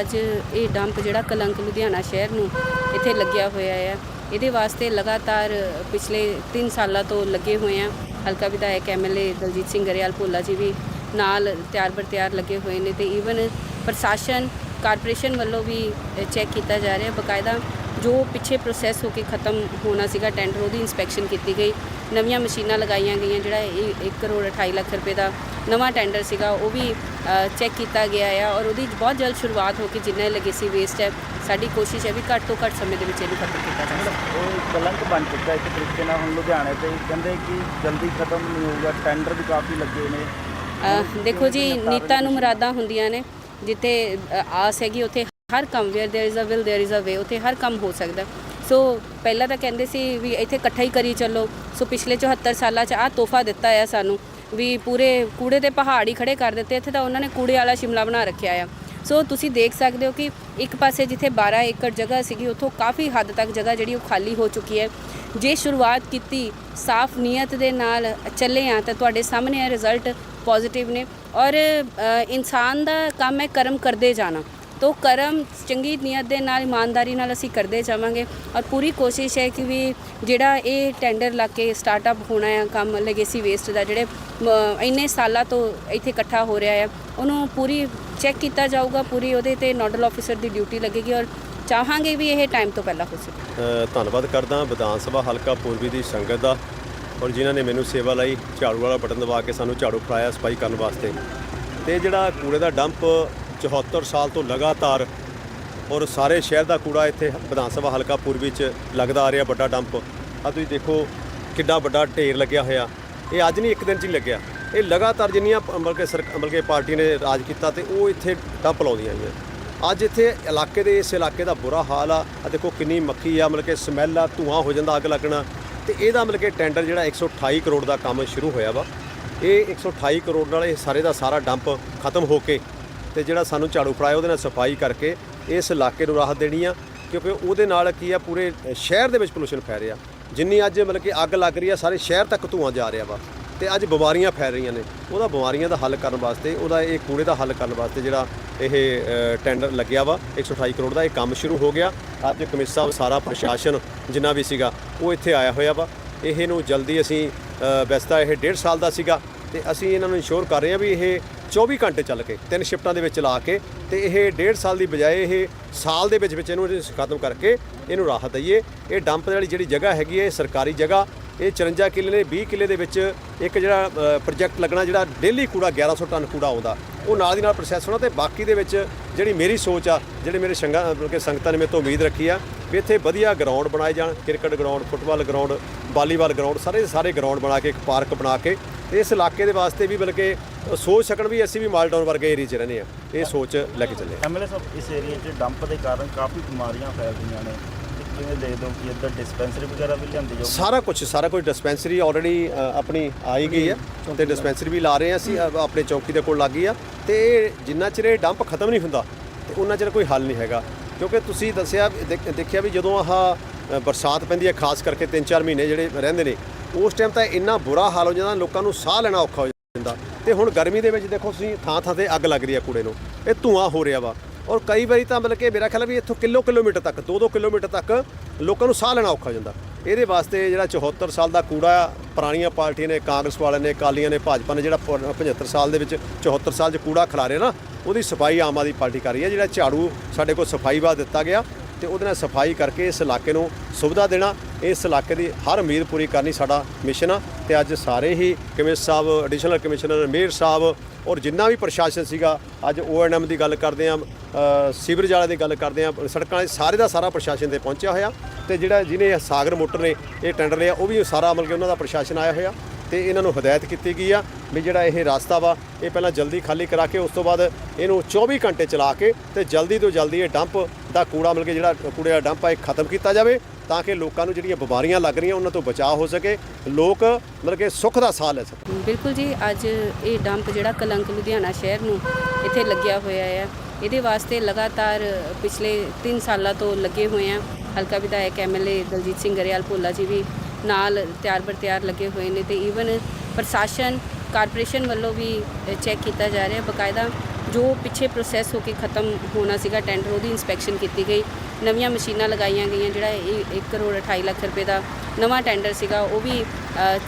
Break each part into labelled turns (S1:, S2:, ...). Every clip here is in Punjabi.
S1: ਅੱਜ ਇਹ ਡੰਪ ਜਿਹੜਾ ਕਲੰਕ ਲੁਧਿਆਣਾ ਸ਼ਹਿਰ ਨੂੰ ਇੱਥੇ ਲੱਗਿਆ ਹੋਇਆ ਹੈ ਇਹਦੇ ਵਾਸਤੇ ਲਗਾਤਾਰ ਪਿਛਲੇ 3 ਸਾਲਾਂ ਤੋਂ ਲੱਗੇ ਹੋਏ ਆ। ਹਲਕਾ ਵਿਧਾਇਕ ਐਮਐਲਏ ਦਲਜੀਤ ਸਿੰਘ ਗਰੇਵਾਲ ਭੋਲਾ ਜੀ ਵੀ ਨਾਲ ਤਿਆਰ ਬਰ ਤਿਆਰ ਲੱਗੇ ਹੋਏ ਨੇ ਤੇ ਈਵਨ ਪ੍ਰਸ਼ਾਸਨ ਕਾਰਪੋਰੇਸ਼ਨ ਵੱਲੋਂ ਵੀ ਚੈੱਕ ਕੀਤਾ ਜਾ ਰਿਹਾ। ਬਕਾਇਦਾ ਜੋ ਪਿੱਛੇ ਪ੍ਰੋਸੈਸ ਹੋ ਕੇ ਖਤਮ ਹੋਣਾ ਸੀਗਾ ਟੈਂਡਰ ਉਹਦੀ ਇਨਸਪੈਕਸ਼ਨ ਕੀਤੀ ਗਈ। ਨਵੀਆਂ ਮਸ਼ੀਨਾਂ ਲਗਾਈਆਂ ਗਈਆਂ ਜਿਹੜਾ 1 ਕਰੋੜ 28 ਲੱਖ ਰੁਪਏ ਦਾ ਨਵਾਂ ਟੈਂਡਰ ਸੀਗਾ ਉਹ ਵੀ ਚੈੱਕ ਕੀਤਾ ਗਿਆ ਆ ਔਰ ਉਹਦੀ ਬਹੁਤ ਜਲਦ ਸ਼ੁਰੂਆਤ ਹੋ ਕੇ ਜਿੰਨਾ ਲੈਗੇਸੀ ਵੇਸਟ ਹੈ ਸਾਡੀ ਕੋਸ਼ਿਸ਼ ਹੈ ਵੀ ਘੱਟ ਤੋਂ ਘੱਟ ਸਮੇਂ ਦੇ ਵਿੱਚ ਇਹਨੂੰ ਖਤਮ ਕੀਤਾ ਜਾ ਸਕੇ।
S2: ਉਹ ਕਲੰਕ ਬਣ ਚੁੱਕਾ ਇੱਕ ਤਰੀਕੇ ਨਾਲ ਹੁਣ ਲੁਧਿਆਣੇ ਤੇ। ਕਹਿੰਦੇ ਕਿ ਜਲਦੀ ਖਤਮ ਨਹੀਂ ਹੋਊਗਾ ਟੈਂਡਰ ਵੀ ਕਾਫੀ ਲੱਗੇ ਨੇ।
S1: ਦੇਖੋ ਜੀ ਨੀਤਾਂ ਨੂੰ ਮੁਰਾਦਾਂ ਹੁੰਦੀਆਂ ਨੇ। ਜਿੱਥੇ ਅ, ਆਸ ਹੈਗੀ ਉੱਥੇ ਹਰ ਕੰਮ where there is a will there is a way ਉੱਥੇ ਹਰ ਕੰਮ ਹੋ ਸਕਦਾ ਸੋ ਪਹਿਲਾਂ ਤਾਂ ਕਹਿੰਦੇ ਸੀ ਵੀ ਇੱਥੇ ਇਕੱਠਾ ਹੀ ਕਰੀ ਚੱਲੋ ਸੋ ਪਿਛਲੇ 74 ਸਾਲਾਂ 'ਚ ਆਹ ਤੋਹਫਾ ਦਿੱਤਾ ਆ ਸਾਨੂੰ ਵੀ ਪੂਰੇ ਕੂੜੇ ਦੇ ਪਹਾੜ ਹੀ ਖੜੇ ਕਰ ਦਿੱਤੇ ਇੱਥੇ ਤਾਂ ਉਹਨਾਂ ਨੇ ਕੂੜੇ ਵਾਲਾ ਸ਼ਿਮਲਾ ਬਣਾ ਰੱਖਿਆ ਆ ਸੋ ਤੁਸੀਂ ਦੇਖ ਸਕਦੇ ਹੋ ਕਿ ਇੱਕ ਪਾਸੇ ਜਿੱਥੇ 12 ਏਕੜ ਜਗ੍ਹਾ ਸੀਗੀ, ਉੱਥੋਂ ਕਾਫੀ ਹੱਦ ਤੱਕ ਜਗ੍ਹਾ ਜਿਹੜੀ ਉਹ ਖਾਲੀ ਹੋ ਚੁੱਕੀ ਹੈ। ਜੇ ਸ਼ੁਰੂਆਤ ਕੀਤੀ ਸਾਫ਼ ਨੀਅਤ ਦੇ ਨਾਲ ਚੱਲੇ ਆ ਤਾਂ ਤੁਹਾਡੇ ਸਾਹਮਣੇ ਆ ਰਿਜ਼ਲਟ ਪੋਜ਼ਿਟਿਵ ਨੇ। ਔਰ ਇਨਸਾਨ ਦਾ ਕੰਮ ਹੈ ਕਰਮ ਕਰਦੇ ਜਾਣਾ। ਤੋ ਕਰਮ ਚੰਗੀ ਨੀਅਤ ਦੇ ਨਾਲ, ਇਮਾਨਦਾਰੀ ਨਾਲ ਅਸੀਂ ਕਰਦੇ ਜਾਵਾਂਗੇ ਔਰ ਪੂਰੀ ਕੋਸ਼ਿਸ਼ ਹੈ ਕਿ ਵੀ ਜਿਹੜਾ ਇਹ ਟੈਂਡਰ ਲਾ ਕੇ ਸਟਾਰਟਅਪ ਹੋਣਾ ਹੈ ਕੰਮ ਲੈਗੇਸੀ ਵੇਸਟ ਦਾ, ਜਿਹੜੇ ਇੰਨੇ ਸਾਲਾਂ ਤੋਂ ਇੱਥੇ ਇਕੱਠਾ ਹੋ ਰਿਹਾ ਹੈ ਉਹਨੂੰ ਪੂਰੀ ਚੈੱਕ ਕੀਤਾ ਜਾਊਗਾ, ਪੂਰੀ ਉਹਦੇ ਤੇ ਨੋਡਲ ਆਫੀਸਰ ਦੀ ਡਿਊਟੀ ਲੱਗੇਗੀ ਔਰ ਚਾਹਾਂਗੇ ਵੀ ਇਹ ਟਾਈਮ ਤੋਂ ਪਹਿਲਾਂ ਹੋ ਸਕੇ।
S3: ਧੰਨਵਾਦ ਕਰਦਾ ਵਿਧਾਨ ਸਭਾ ਹਲਕਾ ਪੂਰਬੀ ਦੀ ਸੰਗਤ ਦਾ ਔਰ ਜਿਨ੍ਹਾਂ ਨੇ ਮੈਨੂੰ ਸੇਵਾ ਲਈ ਝਾੜੂ ਵਾਲਾ ਬਟਨ ਦਬਾ ਕੇ ਸਾਨੂੰ ਝਾੜੂ ਫੜਾਇਆ ਸਫ਼ਾਈ ਕਰਨ ਵਾਸਤੇ। ਤੇ ਜਿਹੜਾ ਕੂੜੇ ਦਾ ਡੰਪ 74 ਸਾਲ ਤੋਂ ਲਗਾਤਾਰ ਔਰ ਸਾਰੇ ਸ਼ਹਿਰ ਦਾ ਕੂੜਾ ਇੱਥੇ ਵਿਧਾਨ ਸਭਾ ਹਲਕਾ ਪੂਰਬੀ ਚ ਲੱਗਦਾ ਆ ਰਿਹਾ, ਵੱਡਾ ਡੰਪ। ਆ ਤੁਸੀਂ ਦੇਖੋ ਕਿੱਡਾ ਵੱਡਾ ਢੇਰ ਲੱਗਿਆ ਹੋਇਆ। ਇਹ ਅੱਜ ਨਹੀਂ ਇੱਕ ਦਿਨ ਚ ਹੀ ਲੱਗਿਆ। ਇਹ ਲਗਾਤਾਰ ਜਿੰਨੀਆਂ ਪ- ਮਤਲਬ ਕਿ ਸਰਕ ਮਤਲਬ ਕਿ ਪਾਰਟੀ ਨੇ ਰਾਜ ਕੀਤਾ ਤੇ ਉਹ ਇੱਥੇ ਡੰਪ ਲਾਉਂਦੀਆਂ ਆਈਆਂ ਅੱਜ ਇੱਥੇ ਇਲਾਕੇ ਦੇ, ਇਸ ਇਲਾਕੇ ਦਾ ਬੁਰਾ ਹਾਲ ਆ ਆ ਦੇਖੋ ਕਿੰਨੀ ਮੱਖੀ ਆ, ਮਤਲਬ ਕਿ ਸਮੈਲ ਆ, ਧੂਆਂ ਹੋ ਜਾਂਦਾ ਅੱਗ ਲੱਗਣਾ ਤੇ ਇਹਦਾ ਮਤਲਬ ਕਿ ਟੈਂਡਰ ਜਿਹੜਾ 128 ਕਰੋੜ ਦਾ ਕੰਮ ਸ਼ੁਰੂ ਹੋਇਆ ਵਾ। ਇਹ 128 ਕਰੋੜ ਨਾਲ ਇਹ ਸਾਰੇ ਦਾ ਸਾਰਾ ਡੰਪ ਖਤਮ ਹੋ ਕੇ ਤੇ ਜਿਹੜਾ ਸਾਨੂੰ ਝਾੜੂ ਫੜਾਇਆ ਉਹਦੇ ਨਾਲ ਸਫ਼ਾਈ ਕਰਕੇ ਇਸ ਇਲਾਕੇ ਨੂੰ ਰਾਹਤ ਦੇਣੀ ਆ ਕਿਉਂਕਿ ਉਹਦੇ ਨਾਲ ਕੀ ਆ ਪੂਰੇ ਸ਼ਹਿਰ ਦੇ ਵਿੱਚ ਪੋਲੂਸ਼ਨ ਫੈਲ ਰਿਹਾ। ਜਿੰਨੀ ਅੱਜ ਮਤਲਬ ਕਿ ਅੱਗ ਲੱਗ ਰਹੀ ਆ ਸਾਰੇ ਸ਼ਹਿਰ ਤੱਕ ਧੂਆਂ ਜਾ ਰਿਹਾ ਵਾ ਤੇ ਅੱਜ ਬਿਮਾਰੀਆਂ ਫੈਲ ਰਹੀਆਂ ਨੇ। ਉਹਦਾ ਬਿਮਾਰੀਆਂ ਦਾ ਹੱਲ ਕਰਨ ਵਾਸਤੇ ਉਹਦਾ ਇਹ ਕੂੜੇ ਦਾ ਹੱਲ ਕਰਨ ਵਾਸਤੇ ਜਿਹੜਾ ਇਹ ਟੈਂਡਰ ਲੱਗਿਆ ਵਾ 128 ਕਰੋੜ ਦਾ ਇਹ ਕੰਮ ਸ਼ੁਰੂ ਹੋ ਗਿਆ। ਅੱਜ ਕਮਿਸ਼ਨ ਸਾਹਿਬ ਸਾਰਾ ਪ੍ਰਸ਼ਾਸਨ ਜਿੰਨਾ ਵੀ ਸੀਗਾ ਉਹ ਇੱਥੇ ਆਇਆ ਹੋਇਆ ਵਾ। ਇਹ ਨੂੰ ਜਲਦੀ ਅਸੀਂ ਅ, ਵੈਸੇ ਇਹ 1.5 ਸਾਲ ਦਾ ਸੀਗਾ ਤੇ ਅਸੀਂ ਇਹਨਾਂ ਨੂੰ ਇਨਸ਼ੋਰ ਕਰ ਰਹੇ ਹਾਂ ਵੀ ਇਹ 24 ਘੰਟੇ ਚੱਲ ਕੇ, ਤਿੰਨ ਸ਼ਿਫਟਾਂ ਦੇ ਵਿੱਚ ਚਲਾ ਕੇ ਤੇ ਇਹ 1.5 ਸਾਲ ਦੀ ਬਜਾਏ ਇਹ ਸਾਲ ਦੇ ਵਿੱਚ ਵਿੱਚ ਇਹਨੂੰ ਖਤਮ ਕਰਕੇ ਇਹਨੂੰ ਰਾਹਤ ਦਈਏ। ਇਹ ਡੰਪ ਵਾਲੀ ਜਿਹੜੀ ਜਗ੍ਹਾ ਹੈਗੀ ਹੈ, ਇਹ ਸਰਕਾਰੀ ਜਗ੍ਹਾ। ਇਹ 54 ਕਿੱਲੇ ਨੇ 20 ਕਿੱਲੇ ਦੇ ਵਿੱਚ ਇੱਕ ਜਿਹੜਾ ਪ੍ਰੋਜੈਕਟ ਲੱਗਣਾ ਜਿਹੜਾ ਡੇਲੀ ਕੂੜਾ 1100 ਟਨ ਕੂੜਾ ਆਉਂਦਾ। ਉਹ ਨਾਲ ਦੀ ਨਾਲ ਪ੍ਰੋਸੈਸ ਹੋਣਾ ਤੇ ਬਾਕੀ ਦੇ ਵਿੱਚ ਜਿਹੜੀ ਮੇਰੀ ਸੋਚ ਆ, ਜਿਹੜੇ ਮੇਰੇ ਸੰਗਾ, ਮਤਲਬ ਕਿ ਸੰਗਤਾਂ ਨੇ ਮੇਰੇ ਤੋਂ ਉਮੀਦ ਰੱਖੀ ਆ ਵੀ ਇੱਥੇ ਵਧੀਆ ਗਰਾਊਂਡ ਬਣਾਏ ਜਾਣ। Cricket ground football ground volleyball ground ਸਾਰੇ ਸਾਰੇ ਗਰਾਊਂਡ ਬਣਾ ਕੇ, ਇੱਕ ਪਾਰਕ ਬਣਾ ਕੇ ਇਸ ਇਲਾਕੇ ਦੇ ਵਾਸਤੇ ਵੀ ਬਲਕਿ ਸੋਚ ਸਕਣ ਵੀ ਅਸੀਂ ਵੀ ਮਾਲਟਾਊਨ ਵਰਗੇ ਏਰੀਆ 'ਚ ਰਹਿੰਦੇ ਆ ਇਹ ਸੋਚ ਲੈ ਕੇ ਚੱਲੇ
S2: ਐਮਐਲਏ ਸਾਹਿਬ ਇਸ ਏਰੀਆ 'ਚ ਡੰਪ ਦੇ ਕਾਰਨ ਕਾਫੀ ਬਿਮਾਰੀਆਂ ਫੈਲ ਰਹੀਆਂ ਨੇ। ਕਿਵੇਂ ਦੇਖਦੇ ਹੋ ਕਿ ਇੱਧਰ ਡਿਸਪੈਂਸਰੀ ਵਗੈਰਾ ਵੀ ਲਿਆਂਦੀ ਜਾਊ
S3: ਸਾਰਾ ਕੁਝ ਸਾਰਾ ਕੁਝ ਡਿਸਪੈਂਸਰੀ ਆਲਰੇਡੀ ਆਪਣੀ ਆਈ ਗਈ ਹੈ ਤੇ ਡਿਸਪੈਂਸਰੀ ਵੀ ਲਾ ਰਹੇ ਹਾਂ ਅਸੀਂ ਆਪਣੇ ਚੌਕੀ ਦੇ ਕੋਲ ਲੱਗੀ ਆ। ਤੇ ਇਹ ਜਿੰਨਾ ਚਿਰ ਇਹ ਡੰਪ ਖਤਮ ਨਹੀਂ ਹੁੰਦਾ ਤੇ ਉਹਨਾਂ ਚਿਰ ਕੋਈ ਹੱਲ ਨਹੀਂ ਹੈਗਾ। ਕਿਉਂਕਿ ਤੁਸੀਂ ਦੱਸਿਆ ਦੇਖ- ਦੇਖਿਆ ਵੀ ਜਦੋਂ ਆਹ ਬਰਸਾਤ ਪੈਂਦੀ ਹੈ ਖਾਸ ਕਰਕੇ 3-4 ਮਹੀਨੇ ਜਿਹੜੇ ਰਹਿੰਦੇ ਨੇ ਉਸ ਟਾਈਮ ਤਾਂ ਇੰਨਾ ਬੁਰਾ ਹਾਲ ਹੋ ਜਾਂਦਾ ਲੋਕਾਂ ਨੂੰ ਸਾਹ ਲੈਣਾ ਔਖਾ ਹੋ ਜਾਂਦਾ। ਤੇ ਹੁਣ ਗਰਮੀ ਦੇ ਵਿੱਚ ਦੇਖੋ ਤੁਸੀਂ ਥਾਂ ਥਾਂ ਤੇ ਅੱਗ ਲੱਗ ਰਹੀ ਹੈ ਕੂੜੇ ਨੂੰ ਇਹ ਧੂਆਂ ਹੋ ਰਿਹਾ ਵਾ। ਔਰ ਕਈ ਵਾਰੀ ਤਾਂ ਮਤਲਬ ਕਿ ਮੇਰਾ ਖਿਆਲ ਹੈ ਵੀ ਇੱਥੋਂ ਕਿਲੋ ਕਿਲੋਮੀਟਰ ਤੱਕ 2-2 ਕਿਲੋਮੀਟਰ ਤੱਕ ਲੋਕਾਂ ਨੂੰ ਸਾਹ ਲੈਣਾ ਔਖਾ ਹੋ ਜਾਂਦਾ। ਇਹਦੇ ਵਾਸਤੇ ਜਿਹੜਾ 74 ਸਾਲ ਦਾ ਕੂੜਾ ਆ, ਪੁਰਾਣੀਆਂ ਪਾਰਟੀਆਂ ਨੇ ਕਾਂਗਰਸ ਵਾਲਿਆਂ ਨੇ ਅਕਾਲੀਆਂ ਨੇ ਭਾਜਪਾ ਨੇ ਜਿਹੜਾ ਪ- 75 ਸਾਲ ਦੇ ਵਿੱਚ 74 ਸਾਲ 'ਚ ਕੂੜਾ ਖਿਲਾ ਰਿਹਾ ਨਾ ਉਹਦੀ ਸਫ਼ਾਈ ਆਮ ਆਦਮੀ ਪਾਰਟੀ ਕਰ ਰਹੀ ਹੈ ਜਿਹੜਾ ਝਾੜੂ ਸਾਡੇ ਕੋਲ ਸਫ਼ਾਈ ਵਾ ਦਿੱਤਾ ਗਿਆ ਤੇ ਉਹਦੇ ਨਾਲ ਸਫ਼ਾਈ ਕਰਕੇ ਇਸ ਇਲਾਕੇ ਨੂੰ ਸੁਵਿਧਾ ਦੇਣਾ ਇਸ ਇਲਾਕੇ ਦੀ ਹਰ ਉਮੀਦ ਪੂਰੀ ਕਰਨੀ ਸਾਡਾ ਮਿਸ਼ਨ ਆ ਤੇ ਅੱਜ ਸਾਰੇ ਹੀ ਕਮਿਸ਼ਨਰ ਸਾਹਿਬ ਐਡੀਸ਼ਨਲ ਕਮਿਸ਼ਨਰ, ਮੇਅਰ ਸਾਹਿਬ ਔਰ ਜਿੰਨਾ ਵੀ ਪ੍ਰਸ਼ਾਸਨ ਸੀਗਾ, ਅੱਜ ਓਐਨਐਮ ਦੀ ਗੱਲ ਕਰਦੇ ਆ ਸੀਵਰੇਜ ਵਾਲੇ ਦੀ ਗੱਲ ਕਰਦੇ ਆ, ਸੜਕਾਂ ਦੇ ਸਾਰੇ ਦਾ ਸਾਰਾ ਪ੍ਰਸ਼ਾਸਨ ਤੇ ਪਹੁੰਚਿਆ ਹੋਇਆ ਤੇ ਜਿਹੜਾ ਜਿਹਨੇ ਸਾਗਰ ਮੋਟਰ ਨੇ, ਇਹ ਟੈਂਡਰ ਲਿਆ, ਉਹ ਵੀ ਸਾਰਾ ਅਮਲ ਕੇ ਉਹਨਾਂ ਦਾ ਪ੍ਰਸ਼ਾਸਨ ਆਇਆ ਹੋਇਆ ਤੇ ਇਹਨਾਂ ਨੂੰ ਹਦਾਇਤ ਕੀਤੀ ਗਈ ਆ ਵੀ ਜਿਹੜਾ ਇਹ ਰਸਤਾ ਵਾ, ਇਹ ਪਹਿਲਾਂ ਜਲਦੀ ਖਾਲੀ ਕਰਾ ਕੇ ਉਸ ਤੋਂ ਬਾਅਦ ਇਹਨੂੰ 24 ਘੰਟੇ ਚਲਾ ਕੇ ਤੇ ਜਲਦੀ ਤੋਂ ਜਲਦੀ ਇਹ ਡੰਪ ਦਾ ਕੂੜਾ ਮਿਲ ਕੇ ਜਿਹੜਾ ਕੂੜੇ ਦਾ ਡੰਪ ਆ, ਇਹ ਖਤਮ ਕੀਤਾ ਜਾਵੇ ਤਾਂ ਕਿ ਲੋਕਾਂ ਨੂੰ ਜਿਹੜੀਆਂ ਬਿਮਾਰੀਆਂ ਲੱਗ ਰਹੀਆਂ ਉਹਨਾਂ ਤੋਂ ਬਚਾਅ ਹੋ ਸਕੇ। ਲੋਕ ਮਤਲਬ ਕਿ ਸੁੱਖ ਦਾ ਸਾਹ ਲੈ ਸਕਣ।
S1: ਬਿਲਕੁਲ ਜੀ, ਅੱਜ ਇਹ ਡੰਪ ਜਿਹੜਾ ਕਲੰਕ ਲੁਧਿਆਣਾ ਸ਼ਹਿਰ ਨੂੰ ਇੱਥੇ ਲੱਗਿਆ ਹੋਇਆ ਹੈ ਇਹਦੇ ਵਾਸਤੇ ਲਗਾਤਾਰ ਪਿਛਲੇ 3 ਸਾਲਾਂ ਤੋਂ ਲੱਗੇ ਹੋਏ ਆ। ਹਲਕਾ ਵਿਧਾਇਕ ਐਮਐਲਏ ਦਲਜੀਤ ਸਿੰਘ ਗਰੇਵਾਲ ਭੋਲਾ ਜੀ ਵੀ ਨਾਲ ਤਿਆਰ ਬਰ ਤਿਆਰ ਲੱਗੇ ਹੋਏ ਨੇ ਤੇ ਈਵਨ ਪ੍ਰਸ਼ਾਸਨ, ਕਾਰਪੋਰੇਸ਼ਨ ਵੱਲੋਂ ਵੀ ਚੈੱਕ ਕੀਤਾ ਜਾ ਰਿਹਾ। ਬਕਾਇਦਾ ਜੋ ਪਿੱਛੇ ਪ੍ਰੋਸੈਸ ਹੋ ਕੇ ਖਤਮ ਹੋਣਾ ਸੀਗਾ ਟੈਂਡਰ ਉਹਦੀ ਇਨਸਪੈਕਸ਼ਨ ਕੀਤੀ ਗਈ। ਨਵੀਆਂ ਮਸ਼ੀਨਾਂ ਲਗਾਈਆਂ ਗਈਆਂ ਜਿਹੜਾ 1 ਕਰੋੜ 28 ਲੱਖ ਰੁਪਏ ਦਾ ਨਵਾਂ ਟੈਂਡਰ ਸੀਗਾ ਉਹ ਵੀ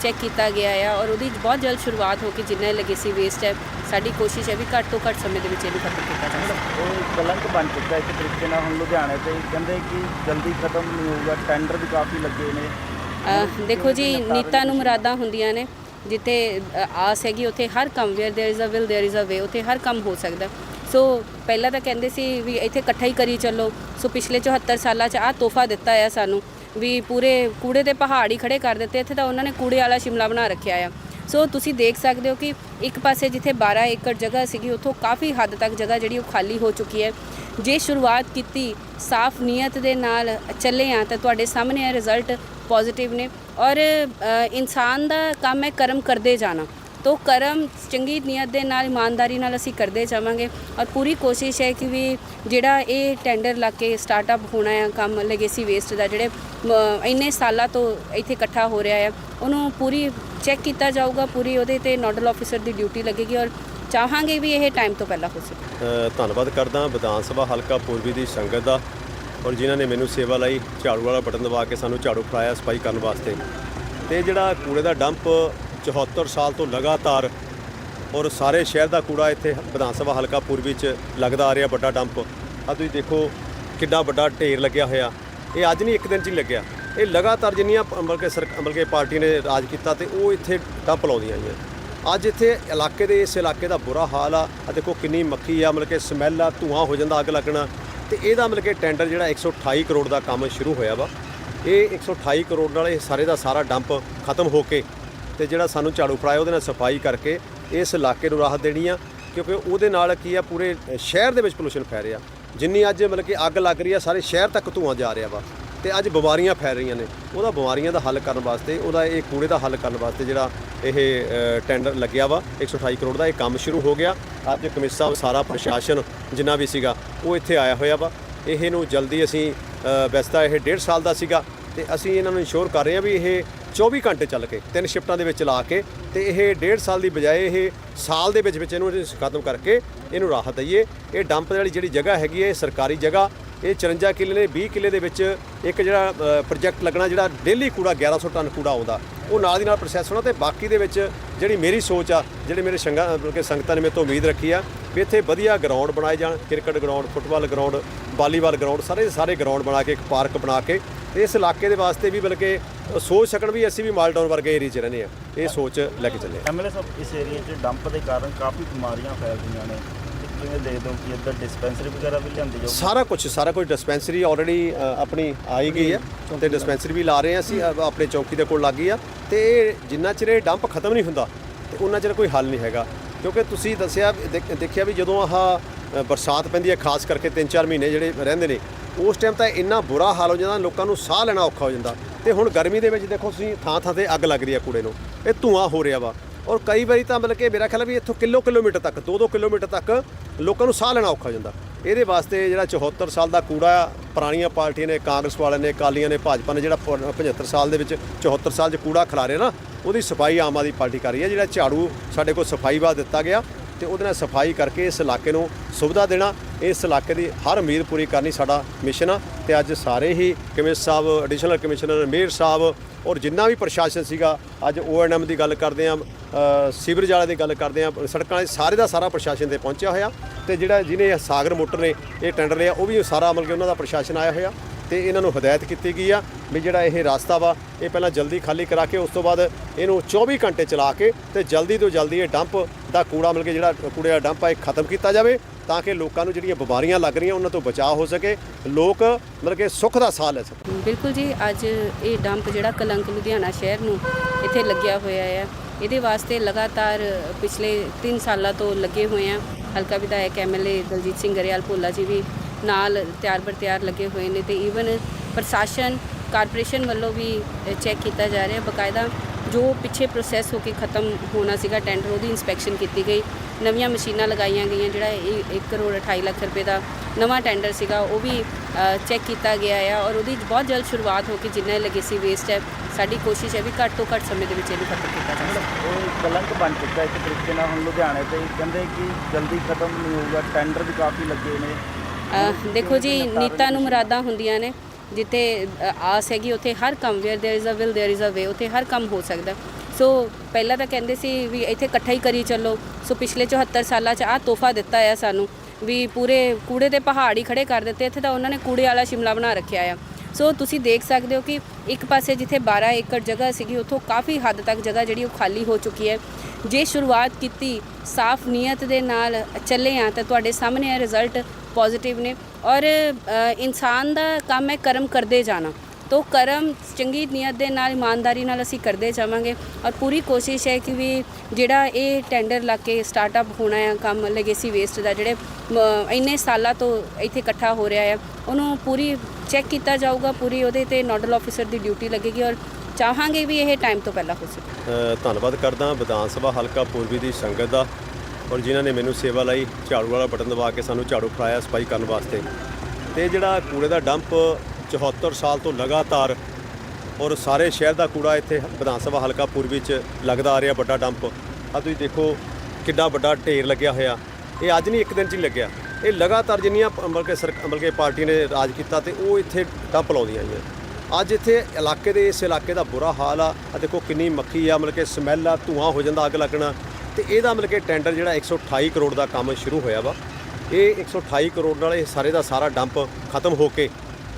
S1: ਚੈੱਕ ਕੀਤਾ ਗਿਆ ਆ ਔਰ ਉਹਦੀ ਬਹੁਤ ਜਲਦ ਸ਼ੁਰੂਆਤ ਹੋ ਕੇ ਜਿੰਨਾ ਲੈਗੇਸੀ ਵੇਸਟ ਹੈ ਸਾਡੀ ਕੋਸ਼ਿਸ਼ ਹੈ ਵੀ ਘੱਟ ਤੋਂ ਘੱਟ ਸਮੇਂ ਦੇ ਵਿੱਚ ਇਹਨੂੰ ਖਤਮ ਕੀਤਾ ਜਾ ਸਕੇ।
S2: ਉਹ ਕਲੰਕ ਬਣ ਚੁੱਕਾ ਇੱਕ ਤਰੀਕੇ ਨਾਲ ਹੁਣ ਲੁਧਿਆਣੇ ਤੇ। ਕਹਿੰਦੇ ਕਿ ਜਲਦੀ ਖਤਮ ਨਹੀਂ ਹੋਊਗਾ ਟੈਂਡਰ ਵੀ ਕਾਫੀ ਲੱਗੇ ਨੇ।
S1: ਦੇਖੋ ਜੀ ਨੀਤਾਂ ਨੂੰ ਮੁਰਾਦਾਂ ਹੁੰਦੀਆਂ ਨੇ। ਜਿੱਥੇ ਅ, ਆਸ ਹੈਗੀ ਉੱਥੇ ਹਰ ਕੰਮ where there is a will there is a way ਉੱਥੇ ਹਰ ਕੰਮ ਹੋ ਸਕਦਾ ਸੋ ਪਹਿਲਾਂ ਤਾਂ ਕਹਿੰਦੇ ਸੀ ਵੀ ਇੱਥੇ ਇਕੱਠਾ ਹੀ ਕਰੀ ਚੱਲੋ ਸੋ ਪਿਛਲੇ 74 ਸਾਲਾਂ 'ਚ ਆਹ ਤੋਹਫਾ ਦਿੱਤਾ ਆ ਸਾਨੂੰ ਵੀ ਪੂਰੇ ਕੂੜੇ ਦੇ ਪਹਾੜ ਹੀ ਖੜੇ ਕਰ ਦਿੱਤੇ ਇੱਥੇ ਤਾਂ ਉਹਨਾਂ ਨੇ ਕੂੜੇ ਵਾਲਾ ਸ਼ਿਮਲਾ ਬਣਾ ਰੱਖਿਆ ਆ ਸੋ ਤੁਸੀਂ ਦੇਖ ਸਕਦੇ ਹੋ ਕਿ ਇੱਕ ਪਾਸੇ ਜਿੱਥੇ 12 ਏਕੜ ਜਗ੍ਹਾ ਸੀਗੀ, ਉੱਥੋਂ ਕਾਫੀ ਹੱਦ ਤੱਕ ਜਗ੍ਹਾ ਜਿਹੜੀ ਉਹ ਖਾਲੀ ਹੋ ਚੁੱਕੀ ਹੈ। ਜੇ ਸ਼ੁਰੂਆਤ ਕੀਤੀ ਸਾਫ਼ ਨੀਅਤ ਦੇ ਨਾਲ ਚੱਲੇ ਆ ਤਾਂ ਤੁਹਾਡੇ ਸਾਹਮਣੇ ਇਹ ਰਿਜ਼ਲਟ ਪੋਜ਼ਿਟਿਵ ਨੇ। ਔਰ ਇਨਸਾਨ ਦਾ ਕੰਮ ਹੈ ਕਰਮ ਕਰਦੇ ਜਾਣਾ। ਤੋ ਕਰਮ ਚੰਗੀ ਨੀਅਤ ਦੇ ਨਾਲ, ਇਮਾਨਦਾਰੀ ਨਾਲ ਅਸੀਂ ਕਰਦੇ ਜਾਵਾਂਗੇ। ਔਰ ਪੂਰੀ ਕੋਸ਼ਿਸ਼ ਹੈ ਕਿ ਵੀ ਜਿਹੜਾ ਇਹ ਟੈਂਡਰ ਲਾ ਕੇ ਸਟਾਰਟਅਪ ਹੋਣਾ ਹੈ, ਕੰਮ ਲੈਗੇਸੀ ਵੇਸਟ ਦਾ, ਜਿਹੜੇ ਇੰਨੇ ਸਾਲਾਂ ਤੋਂ ਇੱਥੇ ਇਕੱਠਾ ਹੋ ਰਿਹਾ ਹੈ, ਉਹਨੂੰ ਪੂਰੀ ਚੈੱਕ ਕੀਤਾ ਜਾਊਗਾ ਪੂਰੀ ਉਹਦੇ ਤੇ ਨੋਡਲ ਆਫੀਸਰ ਦੀ ਡਿਊਟੀ ਲੱਗੇਗੀ ਔਰ ਚਾਹਾਂਗੇ ਵੀ ਇਹ ਟਾਈਮ ਤੋਂ ਪਹਿਲਾਂ ਹੋ ਸਕੇ।
S3: ਧੰਨਵਾਦ ਕਰਦਾ ਵਿਧਾਨ ਸਭਾ ਹਲਕਾ ਪੂਰਬੀ ਦੀ ਸੰਗਤ ਦਾ ਔਰ ਜਿਨ੍ਹਾਂ ਨੇ ਮੈਨੂੰ ਸੇਵਾ ਲਈ ਝਾੜੂ ਵਾਲਾ ਬਟਨ ਦਬਾ ਕੇ ਸਾਨੂੰ ਝਾੜੂ ਫੜਾਇਆ ਸਫ਼ਾਈ ਕਰਨ ਵਾਸਤੇ। ਤੇ ਜਿਹੜਾ ਕੂੜੇ ਦਾ ਡੰਪ 74 ਸਾਲ ਤੋਂ ਲਗਾਤਾਰ ਔਰ ਸਾਰੇ ਸ਼ਹਿਰ ਦਾ ਕੂੜਾ ਇੱਥੇ ਵਿਧਾਨ ਸਭਾ ਹਲਕਾ ਪੂਰਬੀ ਚ ਲੱਗਦਾ ਆ ਰਿਹਾ ਵੱਡਾ ਡੰਪ ਆ ਤੁਸੀਂ ਦੇਖੋ ਕਿੰਨਾ ਵੱਡਾ ਢੇਰ ਲੱਗਿਆ ਹੋਇਆ। ਇਹ ਅੱਜ ਨਹੀਂ ਇੱਕ ਦਿਨ ਚ ਹੀ ਲੱਗਿਆ। ਇਹ ਲਗਾਤਾਰ ਜਿੰਨੀਆਂ ਪ- ਮਤਲਬ ਕਿ ਸਰਕ ਮਤਲਬ ਕਿ ਪਾਰਟੀ ਨੇ ਰਾਜ ਕੀਤਾ ਤੇ ਉਹ ਇੱਥੇ ਟੱਪ ਲਾਉਂਦੀਆਂ ਆਈਆਂ। ਅੱਜ ਇੱਥੇ ਇਲਾਕੇ ਦੇ, ਇਸ ਇਲਾਕੇ ਦਾ ਬੁਰਾ ਹਾਲ ਆ ਆ ਦੇਖੋ ਕਿੰਨੀ ਮੱਖੀ ਆ, ਮਤਲਬ ਕਿ ਸਮੈਲ ਆ, ਧੂਆਂ ਹੋ ਜਾਂਦਾ ਅੱਗ ਲੱਗਣਾ। ਤੇ ਇਹਦਾ ਮਤਲਬ ਕਿ ਟੈਂਡਰ ਜਿਹੜਾ 128 ਕਰੋੜ ਦਾ ਕੰਮ ਸ਼ੁਰੂ ਹੋਇਆ ਵਾ। ਇਹ 128 ਕਰੋੜ ਨਾਲ ਇਹ ਸਾਰੇ ਦਾ ਸਾਰਾ ਡੰਪ ਖਤਮ ਹੋ ਕੇ ਤੇ ਜਿਹੜਾ ਸਾਨੂੰ ਝਾੜੂ ਫੜਾਇਆ, ਉਹਦੇ ਨਾਲ ਸਫ਼ਾਈ ਕਰਕੇ ਇਸ ਇਲਾਕੇ ਨੂੰ ਰਾਹਤ ਦੇਣੀ ਆ। ਕਿਉਂਕਿ ਉਹਦੇ ਨਾਲ ਕੀ ਆ, ਪੂਰੇ ਸ਼ਹਿਰ ਦੇ ਵਿੱਚ ਪੋਲੂਸ਼ਨ ਫੈਲ ਰਿਹਾ। ਜਿੰਨੀ ਅੱਜ ਮਤਲਬ ਕਿ ਅੱਗ ਲੱਗ ਰਹੀ ਆ, ਸਾਰੇ ਸ਼ਹਿਰ ਤੱਕ ਧੂਆਂ ਜਾ ਰਿਹਾ ਵਾ। ਤੇ ਅੱਜ ਬਿਮਾਰੀਆਂ ਫੈਲ ਰਹੀਆਂ ਨੇ। ਉਹਦਾ ਬਿਮਾਰੀਆਂ ਦਾ ਹੱਲ ਕਰਨ ਵਾਸਤੇ, ਉਹਦਾ ਇਹ ਕੂੜੇ ਦਾ ਹੱਲ ਕਰਨ ਵਾਸਤੇ ਜਿਹੜਾ ਇਹ ਟੈਂਡਰ ਲੱਗਿਆ ਵਾ 128 ਕਰੋੜ ਦਾ ਇਹ ਕੰਮ ਸ਼ੁਰੂ ਹੋ ਗਿਆ। ਅੱਜ ਕਮਿਸ਼ਨ ਸਾਹਿਬ ਸਾਰਾ ਪ੍ਰਸ਼ਾਸਨ ਜਿੰਨਾ ਵੀ ਸੀਗਾ, ਉਹ ਇੱਥੇ ਆਇਆ ਹੋਇਆ ਵਾ। ਇਹ ਨੂੰ ਜਲਦੀ ਅਸੀਂ ਵੈਸਤਾ ਇਹ 1.5 ਸਾਲ ਦਾ ਸੀਗਾ ਤੇ ਅਸੀਂ ਇਹਨਾਂ ਨੂੰ ਇਨਸ਼ੋਰ ਕਰ ਰਹੇ ਹਾਂ ਵੀ ਇਹ 24 ਘੰਟੇ ਚੱਲ ਕੇ, ਤਿੰਨ ਸ਼ਿਫਟਾਂ ਦੇ ਵਿੱਚ ਚਲਾ ਕੇ ਤੇ ਇਹ 1.5 ਸਾਲ ਦੀ ਬਜਾਏ ਇਹ ਸਾਲ ਦੇ ਵਿੱਚ ਵਿੱਚ ਇਹਨੂੰ ਖਤਮ ਕਰਕੇ ਇਹਨੂੰ ਰਾਹਤ ਦਈਏ। ਇਹ ਡੰਪ ਵਾਲੀ ਜਿਹੜੀ ਜਗ੍ਹਾ ਹੈਗੀ ਹੈ, ਇਹ ਸਰਕਾਰੀ ਜਗ੍ਹਾ। ਇਹ 54 ਕਿੱਲੇ ਨੇ 20 ਕਿੱਲੇ ਦੇ ਵਿੱਚ ਇੱਕ ਜਿਹੜਾ ਪ੍ਰੋਜੈਕਟ ਲੱਗਣਾ ਜਿਹੜਾ ਡੇਲੀ ਕੂੜਾ 1100 ਟਨ ਕੂੜਾ ਆਉਂਦਾ। ਉਹ ਨਾਲ ਦੀ ਨਾਲ ਪ੍ਰੋਸੈਸ ਹੋਣਾ ਤੇ ਬਾਕੀ ਦੇ ਵਿੱਚ ਜਿਹੜੀ ਮੇਰੀ ਸੋਚ ਆ, ਜਿਹੜੇ ਮੇਰੇ ਸੰਗਾ ਮਤਲਬ ਕਿ ਸੰਗਤਾਂ ਨੇ ਮੇਰੇ ਤੋਂ ਉਮੀਦ ਰੱਖੀ ਆ ਵੀ ਇੱਥੇ ਵਧੀਆ ਗਰਾਊਂਡ ਬਣਾਏ ਜਾਣ, cricket ground football ground volleyball ground ਸਾਰੇ ਸਾਰੇ ਗਰਾਊਂਡ ਬਣਾ ਕੇ, ਇੱਕ ਪਾਰਕ ਬਣਾ ਕੇ, ਤੇ ਇਸ ਇਲਾਕੇ ਦੇ ਵਾਸਤੇ ਵੀ ਬਲਕਿ ਸੋਚ ਸਕਣ ਵੀ ਅਸੀਂ ਵੀ ਮਾਲਡਾਊਨ ਵਰਗੇ ਏਰੀਆ 'ਚ ਰਹਿੰਦੇ ਆ। ਇਹ ਸੋਚ ਲੈ ਕੇ ਚੱਲੇ ਹਾਂ।
S2: ਐਮਐਲਏ ਸਾਹਿਬ, ਇਸ ਏਰੀਆ 'ਚ ਡੰਪ ਦੇ ਕਾਰਨ ਕਾਫੀ ਬਿਮਾਰੀਆਂ ਫੈਲਦੀਆਂ ਨੇ। ਤੇ ਦੇਖਦੇ ਹੋ ਕਿ ਇੱਧਰ ਡਿਸਪੈਂਸਰੀ ਵਗੈਰਾ ਵੀ ਲਿਆਂਦੀ ਜਾਊ
S3: ਸਾਰਾ ਕੁਝ ਸਾਰਾ ਕੁਝ ਡਿਸਪੈਂਸਰੀ ਆਲਰੇਡੀ ਆਪਣੀ ਆਈ ਗਈ ਹੈ ਤੇ ਡਿਸਪੈਂਸਰੀ ਵੀ ਲਾ ਰਹੇ ਹਾਂ ਅਸੀਂ ਅ, ਆਪਣੇ ਚੌਕੀ ਦੇ ਕੋਲ ਲੱਗ ਗਈ ਆ ਤੇ ਇਹ ਜਿੰਨਾ ਚਿਰ ਇਹ ਡੰਪ ਖਤਮ ਨਹੀਂ ਹੁੰਦਾ ਤੇ ਉਹਨਾਂ ਚਿਰ ਕੋਈ ਹੱਲ ਨਹੀਂ ਹੈਗਾ। ਕਿਉਂਕਿ ਤੁਸੀਂ ਦੱਸਿਆ ਦੇਖ- ਦੇਖਿਆ ਵੀ ਜਦੋਂ ਆਹ ਅ, ਬਰਸਾਤ ਪੈਂਦੀ ਹੈ ਖਾਸ ਕਰਕੇ 3-4 ਮਹੀਨੇ ਜਿਹੜੇ ਰਹਿੰਦੇ ਨੇ ਉਸ ਟਾਈਮ ਤਾਂ ਇੰਨਾ ਬੁਰਾ ਹਾਲ ਹੋ ਜਾਂਦਾ ਲੋਕਾਂ ਨੂੰ ਸਾਹ ਲੈਣਾ ਔਖਾ ਹੋ ਜਾਂਦਾ। ਤੇ ਹੁਣ ਗਰਮੀ ਦੇ ਵਿੱਚ ਦੇਖੋ ਤੁਸੀਂ ਥਾਂ ਥਾਂ ਤੇ ਅੱਗ ਲੱਗ ਰਹੀ ਹੈ ਕੂੜੇ ਨੂੰ ਇਹ ਧੂਆਂ ਹੋ ਰਿਹਾ ਵਾ। ਔਰ ਕਈ ਵਾਰੀ ਤਾਂ ਮਤਲਬ ਕਿ ਮੇਰਾ ਖਿਆਲ ਹੈ ਵੀ ਇੱਥੋਂ ਕਿਲੋ ਕਿਲੋਮੀਟਰ ਤੱਕ 2-2 ਕਿਲੋਮੀਟਰ ਤੱਕ ਲੋਕਾਂ ਨੂੰ ਸਾਹ ਲੈਣਾ ਔਖਾ ਹੋ ਜਾਂਦਾ। ਇਹਦੇ ਵਾਸਤੇ ਜਿਹੜਾ 74 ਸਾਲ ਦਾ ਕੂੜਾ ਆ, ਪੁਰਾਣੀਆਂ ਪਾਰਟੀਆਂ ਨੇ ਕਾਂਗਰਸ ਵਾਲਿਆਂ ਨੇ ਅਕਾਲੀਆਂ ਨੇ ਭਾਜਪਾ ਨੇ ਜਿਹੜਾ ਪ- 75 ਸਾਲ ਦੇ ਵਿੱਚ 74 ਸਾਲ 'ਚ ਕੂੜਾ ਖਿਲਾ ਖਿਲਾਰਿਆ ਨਾ ਉਹਦੀ ਸਫ਼ਾਈ ਆਮ ਆਦਮੀ ਪਾਰਟੀ ਕਰ ਰਹੀ ਹੈ। ਜਿਹੜਾ ਝਾੜੂ ਸਾਡੇ ਕੋਲ ਸਫ਼ਾਈ ਵਾ ਦਿੱਤਾ ਗਿਆ ਤੇ ਉਹਦੇ ਨਾਲ ਸਫ਼ਾਈ ਕਰਕੇ ਇਸ ਇਲਾਕੇ ਨੂੰ ਸੁਵਿਧਾ ਦੇਣਾ ਇਸ ਇਲਾਕੇ ਦੀ ਹਰ ਉਮੀਦ ਪੂਰੀ ਕਰਨੀ ਸਾਡਾ ਮਿਸ਼ਨ ਆ। ਤੇ ਅੱਜ ਸਾਰੇ ਹੀ ਕਮਿਸ਼ਨਰ ਸਾਹਿਬ ਐਡੀਸ਼ਨਲ ਕਮਿਸ਼ਨਰ ਮੇਅਰ ਸਾਹਿਬ ਔਰ ਜਿੰਨਾ ਵੀ ਪ੍ਰਸ਼ਾਸਨ ਸੀਗਾ, ਅੱਜ ਓਐਨਐਮ ਦੀ ਗੱਲ ਕਰਦੇ ਆ ਸੀਵਰੇਜ ਵਾਲੇ ਦੀ ਗੱਲ ਕਰਦੇ ਆ ਸੜਕਾਂ ਵਾਲੇ ਸਾਰੇ ਦਾ ਸਾਰਾ ਪ੍ਰਸ਼ਾਸਨ ਤੇ ਪਹੁੰਚਿਆ ਹੋਇਆ ਤੇ ਜਿਹੜਾ ਜਿਹਨੇ ਸਾਗਰ ਮੋਟਰ ਨੇ, ਇਹ ਟੈਂਡਰ ਲਿਆ, ਉਹ ਵੀ ਸਾਰਾ ਮਤਲਬ ਕਿ ਉਹਨਾਂ ਦਾ ਪ੍ਰਸ਼ਾਸਨ ਆਇਆ ਹੋਇਆ ਤੇ ਇਹਨਾਂ ਨੂੰ ਹਦਾਇਤ ਕੀਤੀ ਗਈ ਆ ਵੀ ਜਿਹੜਾ ਇਹ ਰਸਤਾ ਵਾ, ਇਹ ਪਹਿਲਾਂ ਜਲਦੀ ਖਾਲੀ ਕਰਾ ਕੇ, ਉਸ ਤੋਂ ਬਾਅਦ ਇਹਨੂੰ 24 ਘੰਟੇ ਚਲਾ ਕੇ ਤੇ ਜਲਦੀ ਤੋਂ ਜਲਦੀ ਇਹ ਡੰਪ ਦਾ ਕੂੜਾ ਮਿਲ ਕੇ ਜਿਹੜਾ ਕੂੜੇ ਦਾ ਡੰਪ ਆ, ਇਹ ਖਤਮ ਕੀਤਾ ਜਾਵੇ ਤਾਂ ਕਿ ਲੋਕਾਂ ਨੂੰ ਜਿਹੜੀਆਂ ਬਿਮਾਰੀਆਂ ਲੱਗ ਰਹੀਆਂ ਉਹਨਾਂ ਤੋਂ ਬਚਾਅ ਹੋ ਸਕੇ। ਲੋਕ ਮਤਲਬ ਕਿ ਸੁੱਖ ਦਾ ਸਾਹ ਲੈ ਸਕਣ।
S1: ਬਿਲਕੁਲ ਜੀ, ਅੱਜ ਇਹ ਡੰਪ ਜਿਹੜਾ ਕਲੰਕ ਲੁਧਿਆਣਾ ਸ਼ਹਿਰ ਨੂੰ ਇੱਥੇ ਲੱਗਿਆ ਹੋਇਆ ਹੈ ਇਹਦੇ ਵਾਸਤੇ ਲਗਾਤਾਰ ਪਿਛਲੇ 3 ਸਾਲਾਂ ਤੋਂ ਲੱਗੇ ਹੋਏ ਆ। ਹਲਕਾ ਵਿਧਾਇਕ ਐਮਐਲਏ ਦਲਜੀਤ ਸਿੰਘ ਗਰੇਵਾਲ ਭੋਲਾ ਜੀ ਵੀ ਨਾਲ ਤਿਆਰ ਬਰ ਤਿਆਰ ਲੱਗੇ ਹੋਏ ਨੇ ਤੇ ਈਵਨ ਪ੍ਰਸ਼ਾਸਨ, ਕਾਰਪੋਰੇਸ਼ਨ ਵੱਲੋਂ ਵੀ ਚੈੱਕ ਕੀਤਾ ਜਾ ਰਿਹਾ। ਬਕਾਇਦਾ ਜੋ ਪਿੱਛੇ ਪ੍ਰੋਸੈਸ ਹੋ ਕੇ ਖਤਮ ਹੋਣਾ ਸੀਗਾ ਟੈਂਡਰ ਉਹਦੀ ਇਨਸਪੈਕਸ਼ਨ ਕੀਤੀ ਗਈ। ਨਵੀਆਂ ਮਸ਼ੀਨਾਂ ਲਗਾਈਆਂ ਗਈਆਂ ਜਿਹੜਾ 1 ਕਰੋੜ 28 ਲੱਖ ਰੁਪਏ ਦਾ ਨਵਾਂ ਟੈਂਡਰ ਸੀਗਾ ਉਹ ਵੀ ਚੈੱਕ ਕੀਤਾ ਗਿਆ ਆ ਔਰ ਉਹਦੀ ਬਹੁਤ ਜਲਦ ਸ਼ੁਰੂਆਤ ਹੋ ਕੇ ਜਿੰਨਾ ਲੈਗੇਸੀ ਵੇਸਟ ਹੈ ਸਾਡੀ ਕੋਸ਼ਿਸ਼ ਹੈ ਵੀ ਘੱਟ ਤੋਂ ਘੱਟ ਸਮੇਂ ਦੇ ਵਿੱਚ ਇਹਨੂੰ ਖਤਮ ਕੀਤਾ ਜਾਵੇ
S2: ਮਤਲਬ ਉਹ ਕਲੰਕ ਬਣ ਚੁੱਕਾ ਇੱਕ ਤਰੀਕੇ ਨਾਲ ਹੁਣ ਲੁਧਿਆਣੇ ਤੇ ਕਹਿੰਦੇ ਕਿ ਜਲਦੀ ਖਤਮ ਨਹੀਂ ਹੋਊਗਾ ਟੈਂਡਰ ਵੀ ਕਾਫੀ ਲੱਗੇ ਨੇ
S1: ਅਹ ਦੇਖੋ ਜੀ ਨੀਤਾਂ ਨੂੰ ਮੁਰਾਦਾਂ ਹੁੰਦੀਆਂ ਨੇ ਜਿੱਥੇ ਅ, ਆਸ ਹੈਗੀ ਉੱਥੇ ਹਰ ਕੰਮ where there is a will there is a way ਉੱਥੇ ਹਰ ਕੰਮ ਹੋ ਸਕਦਾ ਸੋ ਪਹਿਲਾਂ ਤਾਂ ਕਹਿੰਦੇ ਸੀ ਵੀ ਇੱਥੇ ਇਕੱਠਾ ਹੀ ਕਰੀ ਚੱਲੋ। ਸੋ ਪਿਛਲੇ 74 ਸਾਲਾਂ 'ਚ ਆਹ ਤੋਹਫਾ ਦਿੱਤਾ ਆ ਸਾਨੂੰ ਵੀ ਪੂਰੇ ਕੂੜੇ ਦੇ ਪਹਾੜ ਹੀ ਖੜੇ ਕਰ ਦਿੱਤੇ। ਇੱਥੇ ਤਾਂ ਉਹਨਾਂ ਨੇ ਕੂੜੇ ਵਾਲਾ ਸ਼ਿਮਲਾ ਬਣਾ ਰੱਖਿਆ ਆ। ਸੋ ਤੁਸੀਂ ਦੇਖ ਸਕਦੇ ਹੋ ਕਿ ਇੱਕ ਪਾਸੇ ਜਿੱਥੇ 12 ਏਕੜ ਜਗ੍ਹਾ ਸੀਗੀ, ਉੱਥੋਂ ਕਾਫੀ ਹੱਦ ਤੱਕ ਜਗ੍ਹਾ ਜਿਹੜੀ ਉਹ ਖਾਲੀ ਹੋ ਚੁੱਕੀ ਹੈ। ਜੇ ਸ਼ੁਰੂਆਤ ਕੀਤੀ ਸਾਫ਼ ਨੀਅਤ ਦੇ ਨਾਲ ਚੱਲੇ ਆ, ਤਾਂ ਤੁਹਾਡੇ ਸਾਹਮਣੇ ਆ ਰਿਜ਼ਲਟ ਪੋਜ਼ਿਟਿਵ ਨੇ। ਔਰ ਇਨਸਾਨ ਦਾ ਕੰਮ ਹੈ ਕਰਮ ਕਰਦੇ ਜਾਣਾ। ਤੋ ਕਰਮ ਚੰਗੀ ਨੀਅਤ ਦੇ ਨਾਲ, ਇਮਾਨਦਾਰੀ ਨਾਲ ਅਸੀਂ ਕਰਦੇ ਜਾਵਾਂਗੇ ਔਰ ਪੂਰੀ ਕੋਸ਼ਿਸ਼ ਹੈ ਕਿ ਵੀ ਜਿਹੜਾ ਇਹ ਟੈਂਡਰ ਲਾ ਕੇ ਸਟਾਰਟਅਪ ਹੋਣਾ ਹੈ, ਕੰਮ ਲੈਗੇਸੀ ਵੇਸਟ ਦਾ ਜਿਹੜੇ ਇੰਨੇ ਸਾਲਾਂ ਤੋਂ ਇੱਥੇ ਇਕੱਠਾ ਹੋ ਰਿਹਾ ਹੈ, ਉਹਨੂੰ ਪੂਰੀ ਚੈੱਕ ਕੀਤਾ ਜਾਊਗਾ, ਪੂਰੀ ਉਹਦੇ ਤੇ ਨੋਡਲ ਆਫੀਸਰ ਦੀ ਡਿਊਟੀ ਲੱਗੇਗੀ ਔਰ ਚਾਹਾਂਗੇ ਵੀ ਇਹ ਟਾਈਮ ਤੋਂ ਪਹਿਲਾਂ ਹੋ ਸਕੇ।
S3: ਧੰਨਵਾਦ ਕਰਦਾ ਵਿਧਾਨ ਸਭਾ ਹਲਕਾ ਪੂਰਬੀ ਦੀ ਸੰਗਤ ਦਾ ਔਰ ਜਿਨ੍ਹਾਂ ਨੇ ਮੈਨੂੰ ਸੇਵਾ ਲਈ ਝਾੜੂ ਵਾਲਾ ਬਟਨ ਦਬਾ ਕੇ ਸਾਨੂੰ ਝਾੜੂ ਫੜਾਇਆ ਸਫ਼ਾਈ ਕਰਨ ਵਾਸਤੇ। ਤੇ ਜਿਹੜਾ ਕੂੜੇ ਦਾ ਡੰਪ 74 ਸਾਲ ਤੋਂ ਲਗਾਤਾਰ ਔਰ ਸਾਰੇ ਸ਼ਹਿਰ ਦਾ ਕੂੜਾ ਇੱਥੇ ਵਿਧਾਨ ਸਭਾ ਹਲਕਾ ਪੂਰਬੀ ਚ ਲੱਗਦਾ ਆ ਰਿਹਾ ਵੱਡਾ ਡੰਪ। ਆ ਤੁਸੀਂ ਦੇਖੋ ਕਿੱਡਾ ਵੱਡਾ ਢੇਰ ਲੱਗਿਆ ਹੋਇਆ। ਇਹ ਅੱਜ ਨਹੀਂ, ਇੱਕ ਦਿਨ ਚ ਹੀ ਲੱਗਿਆ। ਇਹ ਲਗਾਤਾਰ ਜਿੰਨੀਆਂ ਪ- ਮਤਲਬ ਕਿ ਸਰਕ, ਮਤਲਬ ਕਿ ਪਾਰਟੀ ਨੇ ਰਾਜ ਕੀਤਾ ਤੇ ਉਹ ਇੱਥੇ ਡੰਪ ਲਾਉਂਦੀਆਂ ਆਈਆਂ। ਅੱਜ ਇੱਥੇ ਇਲਾਕੇ ਦੇ, ਇਸ ਇਲਾਕੇ ਦਾ ਬੁਰਾ ਹਾਲ ਆ। ਆ ਦੇਖੋ ਕਿੰਨੀ ਮੱਖੀ ਆ, ਮਤਲਬ ਕਿ ਸਮੈਲ ਆ, ਧੂਆਂ ਹੋ ਜਾਂਦਾ ਅੱਗ ਲੱਗਣਾ। ਤੇ ਇਹਦਾ ਮਤਲਬ ਕਿ ਟੈਂਡਰ ਜਿਹੜਾ 128 ਕਰੋੜ ਦਾ ਕੰਮ ਸ਼ੁਰੂ ਹੋਇਆ ਵਾ। ਇਹ 128 ਕਰੋੜ ਨਾਲ ਇਹ ਸਾਰੇ ਦਾ ਸਾਰਾ ਡੰਪ ਖਤਮ ਹੋ ਕੇ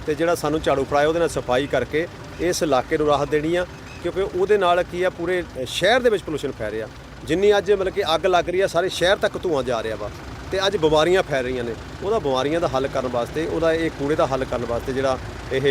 S3: ਤੇ ਜਿਹੜਾ ਸਾਨੂੰ ਝਾੜੂ ਫੜਾਇਆ ਉਹਦੇ ਨਾਲ ਸਫ਼ਾਈ ਕਰਕੇ ਇਸ ਇਲਾਕੇ ਨੂੰ ਰਾਹਤ ਦੇਣੀ ਆ ਕਿਉਂਕਿ ਉਹਦੇ ਨਾਲ ਕੀ ਆ ਪੂਰੇ ਸ਼ਹਿਰ ਦੇ ਵਿੱਚ ਪੋਲੂਸ਼ਨ ਫੈਲ ਰਿਹਾ। ਜਿੰਨੀ ਅੱਜ ਮਤਲਬ ਕਿ ਅੱਗ ਲੱਗ ਰਹੀ ਆ ਸਾਰੇ ਸ਼ਹਿਰ ਤੱਕ ਧੂਆਂ ਜਾ ਰਿਹਾ ਵਾ ਤੇ ਅੱਜ ਬਿਮਾਰੀਆਂ ਫੈਲ ਰਹੀਆਂ ਨੇ। ਉਹਦਾ ਬਿਮਾਰੀਆਂ ਦਾ ਹੱਲ ਕਰਨ ਵਾਸਤੇ ਉਹਦਾ ਇਹ ਕੂੜੇ ਦਾ ਹੱਲ ਕਰਨ ਵਾਸਤੇ ਜਿਹੜਾ ਇਹ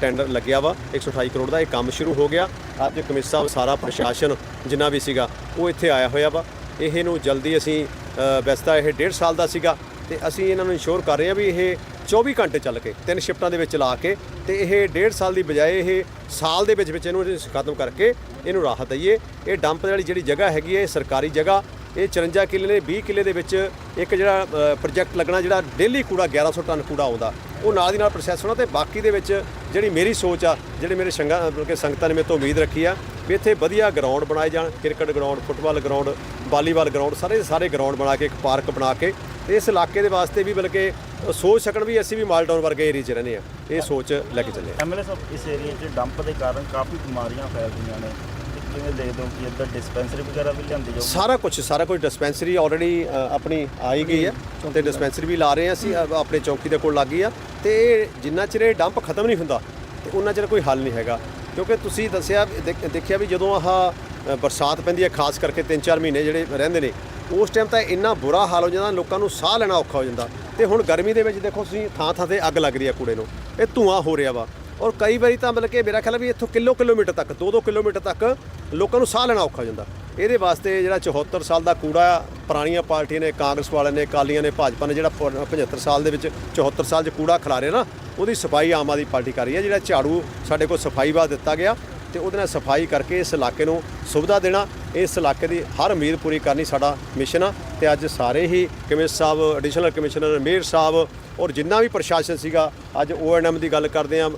S3: ਟੈਂਡਰ ਲੱਗਿਆ ਵਾ 128 ਕਰੋੜ ਦਾ ਇਹ ਕੰਮ ਸ਼ੁਰੂ ਹੋ ਗਿਆ। ਅੱਜ ਕਮਿਸ਼ਨ ਸਾਹਿਬ ਸਾਰਾ ਪ੍ਰਸ਼ਾਸਨ ਜਿੰਨਾ ਵੀ ਸੀਗਾ ਉਹ ਇੱਥੇ ਆਇਆ ਹੋਇਆ ਵਾ। ਇਹ ਨੂੰ ਜਲਦੀ ਅਸੀਂ ਅ, ਵੈਸੇ ਇਹ 1.5 ਸਾਲ ਦਾ ਸੀਗਾ ਤੇ ਅਸੀਂ ਇਹਨਾਂ ਨੂੰ ਇੰਸ਼ੋਰ ਕਰ ਰਹੇ ਹਾਂ ਵੀ ਇਹ 24 ਘੰਟੇ ਚੱਲ ਕੇ, ਤਿੰਨ ਸ਼ਿਫਟਾਂ ਦੇ ਵਿੱਚ ਲਾ ਕੇ ਤੇ ਇਹ 1.5 ਸਾਲ ਦੀ ਬਜਾਏ ਇਹ ਸਾਲ ਦੇ ਵਿੱਚ ਵਿੱਚ ਇਹਨੂੰ ਖਤਮ ਕਰਕੇ ਇਹਨੂੰ ਰਾਹਤ ਦਈਏ। ਇਹ ਡੰਪ ਵਾਲੀ ਜਿਹੜੀ ਜਗ੍ਹਾ ਹੈਗੀ ਹੈ, ਇਹ ਸਰਕਾਰੀ ਜਗ੍ਹਾ। ਇਹ 54 ਕਿੱਲੇ ਨੇ 20 ਕਿੱਲੇ ਦੇ ਵਿੱਚ ਇੱਕ ਜਿਹੜਾ ਪ੍ਰੋਜੈਕਟ ਲੱਗਣਾ ਜਿਹੜਾ ਡੇਲੀ ਕੂੜਾ 1100 ਟਨ ਕੂੜਾ ਆਉਂਦਾ। ਉਹ ਨਾਲ ਦੀ ਨਾਲ ਪ੍ਰੋਸੈਸ ਹੋਣਾ ਤੇ ਬਾਕੀ ਦੇ ਵਿੱਚ ਜਿਹੜੀ ਮੇਰੀ ਸੋਚ ਆ, ਜਿਹੜੇ ਮੇਰੇ ਸੰਗਾ, ਮਤਲਬ ਕਿ ਸੰਗਤਾਂ ਨੇ ਮੇਰੇ ਤੋਂ ਉਮੀਦ ਰੱਖੀ ਆ ਵੀ ਇੱਥੇ ਵਧੀਆ ਗਰਾਊਂਡ ਬਣਾਏ ਜਾਣ। Cricket ground football ground volleyball ground ਸਾਰੇ ਦੇ ਸਾਰੇ ਗਰਾਊਂਡ ਬਣਾ ਕੇ, ਇੱਕ ਪਾਰਕ ਬਣਾ ਕੇ ਤੇ ਇਸ ਇਲਾਕੇ ਦੇ ਵਾਸਤੇ ਵੀ ਬਲਕਿ ਸੋਚ ਸਕਣ ਵੀ ਅਸੀਂ ਵੀ ਮਾਲਟਾਊਨ ਵਰਗੇ ਏਰੀਆ 'ਚ ਰਹਿੰਦੇ ਆ ਇਹ ਸੋਚ ਲੈ ਕੇ ਚੱਲੇ ਆ।
S2: ਐਮਐਲਏ ਸਾਹਿਬ ਇਸ ਏਰੀਆ 'ਚ ਡੰਪ ਦੇ ਕਾਰਨ ਕਾਫੀ ਬਿਮਾਰੀਆਂ ਫੈਲਦੀਆਂ ਨੇ। ਤੇ ਕਿਵੇਂ ਦੇਖਦੇ ਹੋ ਕਿ ਇੱਧਰ ਡਿਸਪੈਂਸਰੀ ਵਗੈਰਾ ਵੀ ਲਿਆਂਦੀ ਜਾਊਗੀ
S3: ਸਾਰਾ ਕੁਝ ਸਾਰਾ ਕੁਝ ਡਿਸਪੈਂਸਰੀ ਆਲਰੇਡੀ ਆਪਣੀ ਆਈ ਗਈ ਹੈ ਤੇ ਡਿਸਪੈਂਸਰੀ ਵੀ ਲਾ ਰਹੇ ਹਾਂ ਅਸੀਂ ਆਪਣੇ ਚੌਕੀ ਦੇ ਕੋਲ ਲੱਗ ਗਈ ਆ। ਤੇ ਇਹ ਜਿੰਨਾ ਚਿਰ ਇਹ ਡੰਪ ਖਤਮ ਨਹੀਂ ਹੁੰਦਾ ਤੇ ਉਹਨਾਂ ਚਿਰ ਕੋਈ ਹੱਲ ਨਹੀਂ ਹੈਗਾ। ਕਿਉਂਕਿ ਤੁਸੀਂ ਦੱਸਿਆ ਦੇਖ- ਦੇਖਿਆ ਵੀ ਜਦੋਂ ਆਹ ਬਰਸਾਤ ਪੈਂਦੀ ਹੈ ਖਾਸ ਕਰਕੇ 3-4 ਮਹੀਨੇ ਜਿਹੜੇ ਰਹਿੰਦੇ ਨੇ ਉਸ ਟਾਈਮ ਤਾਂ ਇੰਨਾ ਬੁਰਾ ਹਾਲ ਹੋ ਜਾਂਦਾ ਲੋਕਾਂ ਨੂੰ ਸਾਹ ਲੈਣਾ ਔਖਾ ਹੋ ਜਾਂਦਾ। ਤੇ ਹੁਣ ਗਰਮੀ ਦੇ ਵਿੱਚ ਦੇਖੋ ਤੁਸੀਂ ਥਾਂ ਥਾਂ ਤੇ ਅੱਗ ਲੱਗ ਰਹੀ ਆ ਕੂੜੇ ਨੂੰ। ਇਹ ਧੂਆਂ ਹੋ ਰਿਹਾ ਵਾ। ਔਰ ਕਈ ਵਾਰੀ ਤਾਂ ਮਤਲਬ ਕਿ ਮੇਰਾ ਖਿਆਲ ਵੀ ਇੱਥੋਂ ਕਿਲੋ ਕਿਲੋਮੀਟਰ ਤੱਕ 2-2 ਕਿਲੋਮੀਟਰ ਤੱਕ ਲੋਕਾਂ ਨੂੰ ਸਾਹ ਲੈਣਾ ਔਖਾ ਹੋ ਜਾਂਦਾ। ਇਹਦੇ ਵਾਸਤੇ ਜਿਹੜਾ 74 ਸਾਲ ਦਾ ਕੂੜਾ ਆ, ਪੁਰਾਣੀਆਂ ਪਾਰਟੀਆਂ ਨੇ ਕਾਂਗਰਸ ਵਾਲਿਆਂ ਨੇ ਅਕਾਲੀਆਂ ਨੇ ਭਾਜਪਾ ਨੇ ਜਿਹੜਾ ਪ- 75 ਸਾਲ ਦੇ ਵਿੱਚ 74 ਸਾਲ 'ਚ ਕੂੜਾ ਖਿਲਾ ਰਿਹਾ ਨਾ ਉਹਦੀ ਸਫ਼ਾਈ ਆਮ ਆਦਮੀ ਪਾਰਟੀ ਕਰ ਰਹੀ ਹੈ। ਜਿਹੜਾ ਝਾੜੂ ਸਾਡੇ ਕੋਲ ਸਫ਼ਾਈ ਵਾਸਤੇ ਦਿੱਤਾ ਗਿਆ ਤੇ ਉਹਦੇ ਨਾਲ ਸਫ਼ਾਈ ਕਰਕੇ ਇਸ ਇਲਾਕੇ ਨੂੰ ਸੁਵਿਧਾ ਦੇਣਾ, ਇਸ ਇਲਾਕੇ ਦੀ ਹਰ ਉਮੀਦ ਪੂਰੀ ਕਰਨੀ ਸਾਡਾ ਮਿਸ਼ਨ ਆ। ਤੇ ਅੱਜ ਸਾਰੇ ਹੀ ਕਮਿਸ਼ਨਰ ਸਾਹਿਬ ਐਡੀਸ਼ਨਲ ਕਮਿਸ਼ਨਰ ਮੇਅਰ ਸਾਹਿਬ ਔਰ ਜਿੰਨਾ ਵੀ ਪ੍ਰਸ਼ਾਸਨ ਸੀਗਾ, ਅੱਜ ਓਐਨਐਮ ਦੀ ਗੱਲ ਕਰਦੇ ਆ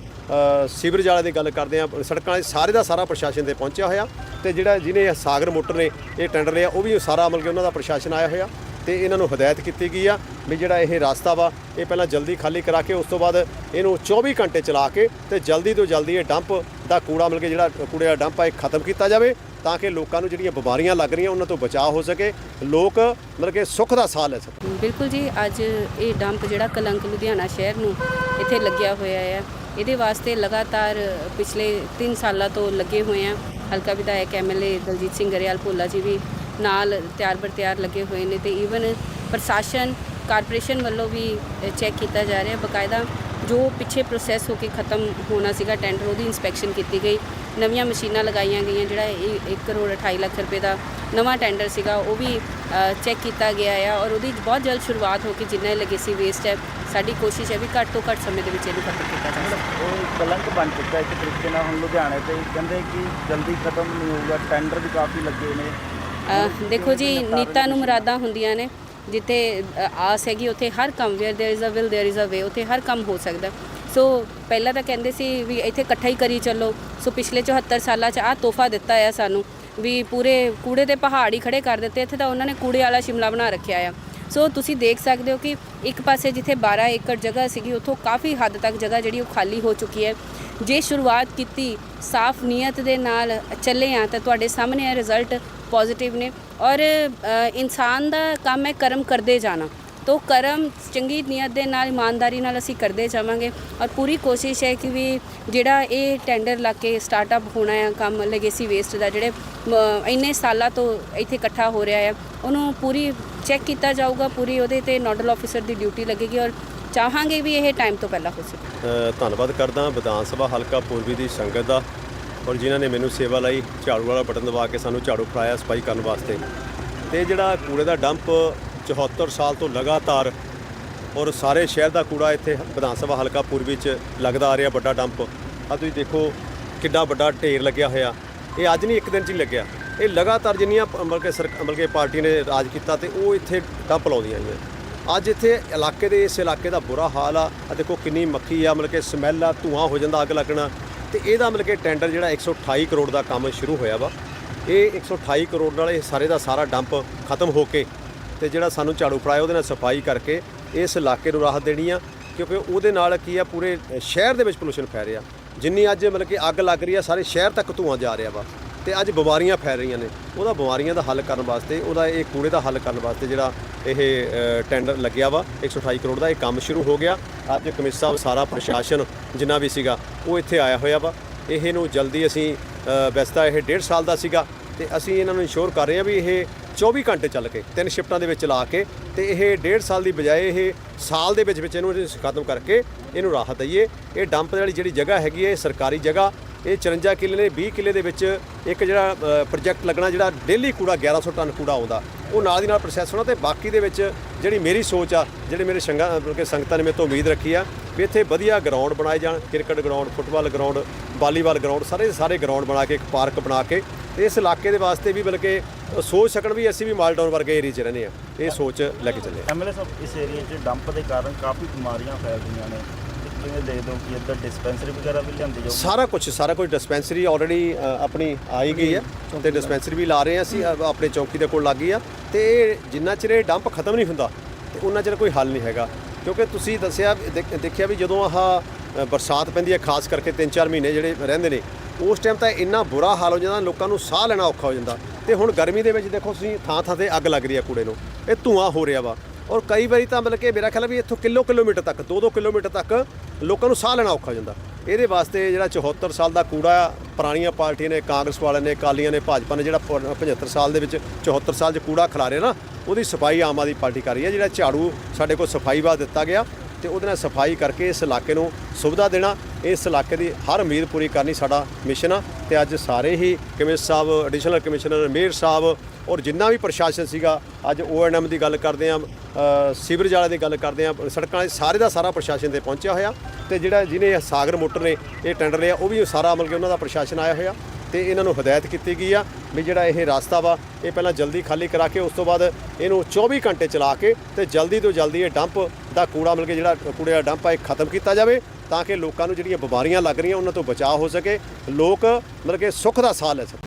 S3: ਸੀਵਰੇਜ ਵਾਲੇ ਦੀ ਗੱਲ ਕਰਦੇ ਆ, ਸੜਕਾਂ ਦੇ ਸਾਰੇ ਦਾ ਸਾਰਾ ਪ੍ਰਸ਼ਾਸਨ ਤੇ ਪਹੁੰਚਿਆ ਹੋਇਆ। ਤੇ ਜਿਹੜਾ ਜਿਹਨੇ ਸਾਗਰ ਮੋਟਰ ਨੇ, ਇਹ ਟੈਂਡਰ ਲਿਆ, ਉਹ ਵੀ ਸਾਰਾ ਮਤਲਬ ਕਿ ਉਹਨਾਂ ਦਾ ਪ੍ਰਸ਼ਾਸਨ ਆਇਆ ਹੋਇਆ। ਤੇ ਇਹਨਾਂ ਨੂੰ ਹਦਾਇਤ ਕੀਤੀ ਗਈ ਆ ਵੀ ਜਿਹੜਾ ਇਹ ਰਸਤਾ ਵਾ, ਇਹ ਪਹਿਲਾਂ ਜਲਦੀ ਖਾਲੀ ਕਰਾ ਕੇ ਉਸ ਤੋਂ ਬਾਅਦ ਇਹਨੂੰ 24 ਘੰਟੇ ਚਲਾ ਕੇ ਤੇ ਜਲਦੀ ਤੋਂ ਜਲਦੀ ਇਹ ਡੰਪ ਦਾ ਕੂੜਾ ਮਿਲ ਕੇ ਜਿਹੜਾ ਕੂੜੇ ਦਾ ਡੰਪ ਆ, ਇਹ ਖਤਮ ਕੀਤਾ ਜਾਵੇ ਤਾਂ ਕਿ ਲੋਕਾਂ ਨੂੰ ਜਿਹੜੀਆਂ ਬਿਮਾਰੀਆਂ ਲੱਗ ਰਹੀਆਂ ਉਹਨਾਂ ਤੋਂ ਬਚਾਅ ਹੋ ਸਕੇ। ਲੋਕ ਮਤਲਬ ਕਿ ਸੁੱਖ ਦਾ ਸਾਹ ਲੈ ਸਕਣ।
S1: ਬਿਲਕੁਲ ਜੀ, ਅੱਜ ਇਹ ਡੰਪ ਜਿਹੜਾ ਕਲੰਕ ਲੁਧਿਆਣਾ ਸ਼ਹਿਰ ਨੂੰ ਇੱਥੇ ਲੱਗਿਆ ਹੋਇਆ ਹੈ ਇਹਦੇ ਵਾਸਤੇ ਲਗਾਤਾਰ ਪਿਛਲੇ 3 ਸਾਲਾਂ ਤੋਂ ਲੱਗੇ ਹੋਏ ਆ। ਹਲਕਾ ਵਿਧਾਇਕ ਐਮਐਲਏ ਦਲਜੀਤ ਸਿੰਘ ਗਰੇਵਾਲ ਭੋਲਾ ਜੀ ਵੀ ਨਾਲ ਤਿਆਰ ਬਰ ਤਿਆਰ ਲੱਗੇ ਹੋਏ ਨੇ ਤੇ ਈਵਨ ਪ੍ਰਸ਼ਾਸਨ ਕਾਰਪੋਰੇਸ਼ਨ ਵੱਲੋਂ ਵੀ ਚੈੱਕ ਕੀਤਾ ਜਾ ਰਿਹਾ। ਬਕਾਇਦਾ ਜੋ ਪਿੱਛੇ ਪ੍ਰੋਸੈਸ ਹੋ ਕੇ ਖਤਮ ਹੋਣਾ ਸੀਗਾ ਟੈਂਡਰ ਉਹਦੀ ਇਨਸਪੈਕਸ਼ਨ ਕੀਤੀ ਗਈ। ਨਵੀਆਂ ਮਸ਼ੀਨਾਂ ਲਗਾਈਆਂ ਗਈਆਂ, ਜਿਹੜਾ 1 ਕਰੋੜ 28 ਲੱਖ ਰੁਪਏ ਦਾ ਨਵਾਂ ਟੈਂਡਰ ਸੀਗਾ, ਉਹ ਵੀ ਚੈੱਕ ਕੀਤਾ ਗਿਆ ਆ ਔਰ ਉਹਦੀ ਬਹੁਤ ਜਲਦ ਸ਼ੁਰੂਆਤ ਹੋ ਕੇ ਜਿੰਨਾ ਲੈਗੇਸੀ ਵੇਸਟ ਹੈ, ਸਾਡੀ ਕੋਸ਼ਿਸ਼ ਹੈ ਵੀ ਘੱਟ ਤੋਂ ਘੱਟ ਸਮੇਂ ਦੇ ਵਿੱਚ ਇਹਨੂੰ ਖਤਮ ਕੀਤਾ ਜਾਵੇ
S2: ਮਤਲਬ ਉਹ ਕਲੰਕ ਬਣ ਚੁੱਕਾ ਇੱਕ ਤਰੀਕੇ ਨਾਲ ਹੁਣ ਲੁਧਿਆਣੇ ਤੇ। ਕਹਿੰਦੇ ਕਿ ਜਲਦੀ ਖਤਮ ਨਹੀਂ ਹੋਊਗਾ ਟੈਂਡਰ ਵੀ ਕਾਫੀ ਲੱਗੇ ਨੇ।
S1: ਦੇਖੋ ਜੀ ਨੀਤਾਂ ਨੂੰ ਮੁਰਾਦਾਂ ਹੁੰਦੀਆਂ ਨੇ ਜਿੱਥੇ ਅ, ਆਸ ਹੈਗੀ ਉੱਥੇ ਹਰ ਕੰਮ where there is a will there is a way ਉੱਥੇ ਹਰ ਕੰਮ ਹੋ ਸਕਦਾ ਸੋ ਪਹਿਲਾਂ ਤਾਂ ਕਹਿੰਦੇ ਸੀ ਵੀ ਇੱਥੇ ਇਕੱਠਾ ਹੀ ਕਰੀ ਚੱਲੋ ਸੋ ਪਿਛਲੇ 74 ਸਾਲਾਂ 'ਚ ਆਹ ਤੋਹਫਾ ਦਿੱਤਾ ਆ ਸਾਨੂੰ ਵੀ ਪੂਰੇ ਕੂੜੇ ਦੇ ਪਹਾੜ ਹੀ ਖੜੇ ਕਰ ਦਿੱਤੇ ਇੱਥੇ ਤਾਂ ਉਹਨਾਂ ਨੇ ਕੂੜੇ ਵਾਲਾ ਸ਼ਿਮਲਾ ਬਣਾ ਰੱਖਿਆ ਆ ਸੋ ਤੁਸੀਂ ਦੇਖ ਸਕਦੇ ਹੋ ਕਿ ਇੱਕ ਪਾਸੇ ਜਿੱਥੇ 12 ਏਕੜ ਜਗ੍ਹਾ ਸੀਗੀ, ਉੱਥੋਂ ਕਾਫੀ ਹੱਦ ਤੱਕ ਜਗ੍ਹਾ ਜਿਹੜੀ ਉਹ ਖਾਲੀ ਹੋ ਚੁੱਕੀ ਹੈ। ਜੇ ਸ਼ੁਰੂਆਤ ਕੀਤੀ ਸਾਫ਼ ਨੀਅਤ ਦੇ ਨਾਲ ਚੱਲੇ ਆ ਤਾਂ ਤੁਹਾਡੇ ਸਾਹਮਣੇ ਇਹ ਰਿਜ਼ਲਟ ਪੋਜ਼ਿਟਿਵ ਨੇ। ਔਰ ਇਨਸਾਨ ਦਾ ਕੰਮ ਹੈ ਕਰਮ ਕਰਦੇ ਜਾਣਾ। ਤੋ ਕਰਮ ਚੰਗੀ ਨੀਅਤ ਦੇ ਨਾਲ, ਇਮਾਨਦਾਰੀ ਨਾਲ ਅਸੀਂ ਕਰਦੇ ਜਾਵਾਂਗੇ ਔਰ ਪੂਰੀ ਕੋਸ਼ਿਸ਼ ਹੈ ਕਿ ਵੀ ਜਿਹੜਾ ਇਹ ਟੈਂਡਰ ਲਾ ਕੇ ਸਟਾਰਟਅਪ ਹੋਣਾ ਹੈ, ਕੰਮ ਲੈਗੇਸੀ ਵੇਸਟ ਦਾ, ਜਿਹੜੇ ਇੰਨੇ ਸਾਲਾਂ ਤੋਂ ਇੱਥੇ ਇਕੱਠਾ ਹੋ ਰਿਹਾ ਹੈ, ਉਹਨੂੰ ਪੂਰੀ ਚੈੱਕ ਕੀਤਾ ਜਾਊਗਾ, ਪੂਰੀ ਉਹਦੇ ਤੇ ਨੋਡਲ ਆਫੀਸਰ ਦੀ ਡਿਊਟੀ ਲੱਗੇਗੀ ਔਰ ਚਾਹਾਂਗੇ ਵੀ ਇਹ ਟਾਈਮ ਤੋਂ ਪਹਿਲਾਂ ਹੋ ਸਕੇ।
S3: ਧੰਨਵਾਦ ਕਰਦਾ ਵਿਧਾਨ ਸਭਾ ਹਲਕਾ ਪੂਰਬੀ ਦੀ ਸੰਗਤ ਦਾ ਔਰ ਜਿਨ੍ਹਾਂ ਨੇ ਮੈਨੂੰ ਸੇਵਾ ਲਈ ਝਾੜੂ ਵਾਲਾ ਬਟਨ ਦਬਾ ਕੇ ਸਾਨੂੰ ਝਾੜੂ ਫੜਾਇਆ ਸਫ਼ਾਈ ਕਰਨ ਵਾਸਤੇ। ਤੇ ਜਿਹੜਾ ਕੂੜੇ ਦਾ ਡੰਪ 74 ਸਾਲ ਤੋਂ ਲਗਾਤਾਰ ਔਰ ਸਾਰੇ ਸ਼ਹਿਰ ਦਾ ਕੂੜਾ ਇੱਥੇ ਵਿਧਾਨ ਸਭਾ ਹਲਕਾ ਪੂਰਬੀ ਚ ਲੱਗਦਾ ਆ ਰਿਹਾ ਵੱਡਾ ਡੰਪ। ਆ ਤੁਸੀਂ ਦੇਖੋ ਕਿੱਡਾ ਵੱਡਾ ਢੇਰ ਲੱਗਿਆ ਹੋਇਆ। ਇਹ ਅੱਜ ਨਹੀਂ ਇੱਕ ਦਿਨ ਚ ਹੀ ਲੱਗਿਆ। ਇਹ ਲਗਾਤਾਰ ਜਿੰਨੀਆਂ ਪ- ਮਤਲਬ ਕਿ ਸਰਕ ਮਤਲਬ ਕਿ ਪਾਰਟੀ ਨੇ ਰਾਜ ਕੀਤਾ ਤੇ ਉਹ ਇੱਥੇ ਡੰਪ ਲਾਉਂਦੀਆਂ ਆਈਆਂ ਅੱਜ ਇੱਥੇ ਇਲਾਕੇ ਦੇ, ਇਸ ਇਲਾਕੇ ਦਾ ਬੁਰਾ ਹਾਲ ਆ। ਆ ਦੇਖੋ ਕਿੰਨੀ ਮੱਖੀ ਆ, ਮਤਲਬ ਕਿ ਸਮੈਲ ਆ, ਧੂਆਂ ਹੋ ਜਾਂਦਾ ਅੱਗ ਲੱਗਣਾ। ਤੇ ਇਹਦਾ ਮਤਲਬ ਕਿ ਟੈਂਡਰ ਜਿਹੜਾ 128 ਕਰੋੜ ਦਾ ਕੰਮ ਸ਼ੁਰੂ ਹੋਇਆ ਵਾ। ਇਹ 128 ਕਰੋੜ ਨਾਲ ਇਹ ਸਾਰੇ ਦਾ ਸਾਰਾ ਡੰਪ ਖਤਮ ਹੋ ਕੇ ਤੇ ਜਿਹੜਾ ਸਾਨੂੰ ਝਾੜੂ ਫੜਾਇਆ ਉਹਦੇ ਨਾਲ ਸਫ਼ਾਈ ਕਰਕੇ ਇਸ ਇਲਾਕੇ ਨੂੰ ਰਾਹਤ ਦੇਣੀ ਆ ਕਿਉਂਕਿ ਉਹਦੇ ਨਾਲ ਕੀ ਆ ਪੂਰੇ ਸ਼ਹਿਰ ਦੇ ਵਿੱਚ ਪੋਲੂਸ਼ਨ ਫੈਲ ਰਿਹਾ। ਜਿੰਨੀ ਅੱਜ ਮਤਲਬ ਕਿ ਅੱਗ ਲੱਗ ਰਹੀ ਆ ਸਾਰੇ ਸ਼ਹਿਰ ਤੱਕ ਧੂਆਂ ਜਾ ਰਿਹਾ ਵਾ ਤੇ ਅੱਜ ਬਿਮਾਰੀਆਂ ਫੈਲ ਰਹੀਆਂ ਨੇ। ਉਹਦਾ ਬਿਮਾਰੀਆਂ ਦਾ ਹੱਲ ਕਰਨ ਵਾਸਤੇ ਉਹਦਾ ਇਹ ਕੂੜੇ ਦਾ ਹੱਲ ਕਰਨ ਵਾਸਤੇ ਜਿਹੜਾ ਇਹ ਟੈਂਡਰ ਲੱਗਿਆ ਵਾ 128 ਕਰੋੜ ਦਾ ਇਹ ਕੰਮ ਸ਼ੁਰੂ ਹੋ ਗਿਆ। ਅੱਜ ਕਮਿਸ਼ਨ ਸਾਹਿਬ ਸਾਰਾ ਪ੍ਰਸ਼ਾਸਨ ਜਿੰਨਾ ਵੀ ਸੀਗਾ ਉਹ ਇੱਥੇ ਆਇਆ ਹੋਇਆ ਵਾ। ਇਹ ਨੂੰ ਜਲਦੀ ਅਸੀਂ ਅ, ਵੈਸੇ ਇਹ 1.5 ਸਾਲ ਦਾ ਸੀਗਾ ਤੇ ਅਸੀਂ ਇਹਨਾਂ ਨੂੰ ਇਨਸ਼ੋਰ ਕਰ ਰਹੇ ਹਾਂ ਵੀ ਇਹ 24 ਘੰਟੇ ਚੱਲ ਕੇ, ਤਿੰਨ ਸ਼ਿਫਟਾਂ ਦੇ ਵਿੱਚ ਲਾ ਕੇ ਤੇ ਇਹ 1.5 ਸਾਲ ਦੀ ਬਜਾਏ ਇਹ ਸਾਲ ਦੇ ਵਿੱਚ ਵਿੱਚ ਇਹਨੂੰ ਖਤਮ ਕਰਕੇ ਇਹਨੂੰ ਰਾਹਤ ਦਈਏ। ਇਹ ਡੰਪ ਵਾਲੀ ਜਿਹੜੀ ਜਗ੍ਹਾ ਹੈਗੀ ਹੈ ਸਰਕਾਰੀ ਜਗ੍ਹਾ, ਇਹ 54 ਕਿੱਲੇ ਨੇ 20 ਕਿੱਲੇ ਦੇ ਵਿੱਚ ਇੱਕ ਜਿਹੜਾ ਪ੍ਰੋਜੈਕਟ ਲੱਗਣਾ ਜਿਹੜਾ ਡੇਲੀ ਕੂੜਾ 1100 ਟਨ ਕੂੜਾ ਆਉਂਦਾ। ਉਹ ਨਾਲ ਦੀ ਨਾਲ ਪ੍ਰੋਸੈਸ ਹੋਣਾ ਤੇ ਬਾਕੀ ਦੇ ਵਿੱਚ ਜਿਹੜੀ ਮੇਰੀ ਸੋਚ ਆ, ਜਿਹੜੇ ਮੇਰੇ ਸੰਗਾ, ਮਤਲਬ ਕਿ ਸੰਗਤਾਂ ਨੇ ਮੇਰੇ ਤੋਂ ਉਮੀਦ ਰੱਖੀ ਆ ਵੀ ਇੱਥੇ ਵਧੀਆ ਗਰਾਊਂਡ ਬਣਾਏ ਜਾਣ, cricket ground football ground volleyball ground ਸਾਰੇ ਸਾਰੇ ਗਰਾਊਂਡ ਬਣਾ ਕੇ ਇੱਕ ਪਾਰਕ ਬਣਾ ਕੇ ਤੇ ਇਸ ਇਲਾਕੇ ਦੇ ਵਾਸਤੇ ਵੀ ਬਲਕਿ ਸੋਚ ਸਕਣ ਵੀ ਅਸੀਂ ਵੀ ਮਾਲਟਾਊਨ ਵਰਗੇ ਏਰੀਆ 'ਚ ਰਹਿੰਦੇ ਆ ਇਹ ਸੋਚ ਲੈ ਕੇ ਚੱਲੇ
S2: ਐਮਐਲਏ ਸਾਹਿਬ ਇਸ ਏਰੀਆ 'ਚ ਡੰਪ ਦੇ ਕਾਰਨ ਕਾਫੀ ਬਿਮਾਰੀਆਂ ਫੈਲਦੀਆਂ ਨੇ। ਤੇ ਕਿਵੇਂ ਦੇਖਦੇ ਹੋ ਕਿ ਇੱਧਰ ਡਿਸਪੈਂਸਰੀ ਵਗੈਰਾ ਵੀ ਲਿਆਂਦੀ ਜਾਊ
S3: ਸਾਰਾ ਕੁਝ ਸਾਰਾ ਕੁਝ ਡਿਸਪੈਂਸਰੀ ਆਲਰੇਡੀ ਆਪਣੀ ਆਈ ਗਈ ਹੈ ਤੇ ਡਿਸਪੈਂਸਰੀ ਵੀ ਲਾ ਰਹੇ ਹਾਂ ਅਸੀਂ ਆਪਣੇ ਚੌਕੀ ਦੇ ਕੋਲ ਲੱਗੀ ਆ। ਤੇ ਇਹ ਜਿੰਨਾ ਚਿਰ ਇਹ ਡੰਪ ਖਤਮ ਨਹੀਂ ਹੁੰਦਾ ਤੇ ਉਹਨਾਂ ਚਿਰ ਕੋਈ ਹੱਲ ਨਹੀਂ ਹੈਗਾ। ਕਿਉਂਕਿ ਤੁਸੀਂ ਦੱਸਿਆ ਦੇਖ- ਦੇਖਿਆ ਵੀ ਜਦੋਂ ਆਹ ਬਰਸਾਤ ਪੈਂਦੀ ਹੈ ਖਾਸ ਕਰਕੇ 3-4 ਮਹੀਨੇ ਜਿਹੜੇ ਰਹਿੰਦੇ ਨੇ ਉਸ ਟਾਈਮ ਤਾਂ ਇੰਨਾ ਬੁਰਾ ਹਾਲ ਹੋ ਜਾਂਦਾ ਲੋਕਾਂ ਨੂੰ ਸਾਹ ਲੈਣਾ ਔਖਾ ਹੋ ਜਾਂਦਾ। ਤੇ ਹੁਣ ਗਰਮੀ ਦੇ ਵਿੱਚ ਦੇਖੋ ਤੁਸੀਂ ਥਾਂ ਥਾਂ ਤੇ ਅੱਗ ਲੱਗ ਰਹੀ ਹੈ ਕੂੜੇ ਨੂੰ। ਇਹ ਧੂਆਂ ਹੋ ਰਿਹਾ ਵਾ। ਔਰ ਕਈ ਵਾਰੀ ਤਾਂ ਮਤਲਬ ਕਿ ਮੇਰਾ ਖਿਆਲ ਵੀ ਇੱਥੋਂ ਕਿਲੋ ਕਿਲੋਮੀਟਰ ਤੱਕ 2-2 ਕਿਲੋਮੀਟਰ ਤੱਕ ਲੋਕਾਂ ਨੂੰ ਸਾਹ ਲੈਣਾ ਔਖਾ ਹੋ ਜਾਂਦਾ। ਇਹਦੇ ਵਾਸਤੇ ਜਿਹੜਾ 74 ਸਾਲ ਦਾ ਕੂੜਾ ਆ, ਪੁਰਾਣੀਆਂ ਪਾਰਟੀਆਂ ਨੇ ਕਾਂਗਰਸ ਵਾਲਿਆਂ ਨੇ ਅਕਾਲੀਆਂ ਨੇ ਭਾਜਪਾ ਨੇ ਜਿਹੜਾ ਪ- 75 ਸਾਲ ਦੇ ਵਿੱਚ 74 ਸਾਲ 'ਚ ਕੂੜਾ ਖਿਲਾ ਰਿਹਾ ਨਾ ਉਹਦੀ ਸਫ਼ਾਈ ਆਮ ਆਦਮੀ ਪਾਰਟੀ ਕਰ ਰਹੀ ਹੈ। ਜਿਹੜਾ ਝਾੜੂ ਸਾਡੇ ਕੋਲ ਸਫ਼ਾਈ ਵਾ ਦਿੱਤਾ ਗਿਆ ਤੇ ਉਹਦੇ ਨਾਲ ਸਫ਼ਾਈ ਕਰਕੇ ਇਸ ਇਲਾਕੇ ਨੂੰ ਸੁਵਿਧਾ ਦੇਣਾ ਇਸ ਇਲਾਕੇ ਦੀ ਹਰ ਉਮੀਦ ਪੂਰੀ ਕਰਨੀ ਸਾਡਾ ਮਿਸ਼ਨ ਆ ਤੇ ਅੱਜ ਸਾਰੇ ਹੀ ਕਮਿਸ਼ਨਰ ਸਾਹਿਬ ਐਡੀਸ਼ਨਲ ਕਮਿਸ਼ਨਰ ਮੇਅਰ ਸਾਹਿਬ ਔਰ ਜਿੰਨਾ ਵੀ ਪ੍ਰਸ਼ਾਸਨ ਸੀਗਾ, ਅੱਜ ਓਐਨਐਮ ਦੀ ਗੱਲ ਕਰਦੇ ਆ ਸੀਵਰੇਜ ਵਾਲੇ ਦੀ ਗੱਲ ਕਰਦੇ ਆ, ਸੜਕਾਂ ਦੇ ਸਾਰੇ ਦਾ ਸਾਰਾ ਪ੍ਰਸ਼ਾਸਨ ਤੇ ਪਹੁੰਚਿਆ ਹੋਇਆ ਤੇ ਜਿਹੜਾ ਜਿਹਨੇ ਸਾਗਰ ਮੋਟਰ ਨੇ, ਇਹ ਟੈਂਡਰ ਲਿਆ, ਉਹ ਵੀ ਸਾਰਾ ਮਤਲਬ ਕਿ ਉਹਨਾਂ ਦਾ ਪ੍ਰਸ਼ਾਸਨ ਆਇਆ ਹੋਇਆ ਤੇ ਇਹਨਾਂ ਨੂੰ ਹਦਾਇਤ ਕੀਤੀ ਗਈ ਆ ਵੀ ਜਿਹੜਾ ਇਹ ਰਸਤਾ ਵਾ, ਇਹ ਪਹਿਲਾਂ ਜਲਦੀ ਖਾਲੀ ਕਰਾ ਕੇ ਉਸ ਤੋਂ ਬਾਅਦ ਇਹਨੂੰ 24 ਘੰਟੇ ਚਲਾ ਕੇ ਤੇ ਜਲਦੀ ਤੋਂ ਜਲਦੀ ਇਹ ਡੰਪ ਦਾ ਕੂੜਾ ਮਿਲ ਕੇ ਜਿਹੜਾ ਕੂੜੇ ਦਾ ਡੰਪ ਆ, ਇਹ ਖਤਮ ਕੀਤਾ ਜਾਵੇ ਤਾਂ ਕਿ ਲੋਕਾਂ ਨੂੰ ਜਿਹੜੀਆਂ ਬਿਮਾਰੀਆਂ ਲੱਗ ਰਹੀਆਂ, ਉਹਨਾਂ ਤੋਂ ਬਚਾਅ ਹੋ ਸਕੇ। ਲੋਕ ਮਤਲਬ ਕਿ ਸੁੱਖ ਦਾ ਸਾਹ ਲੈ ਸਕਣ।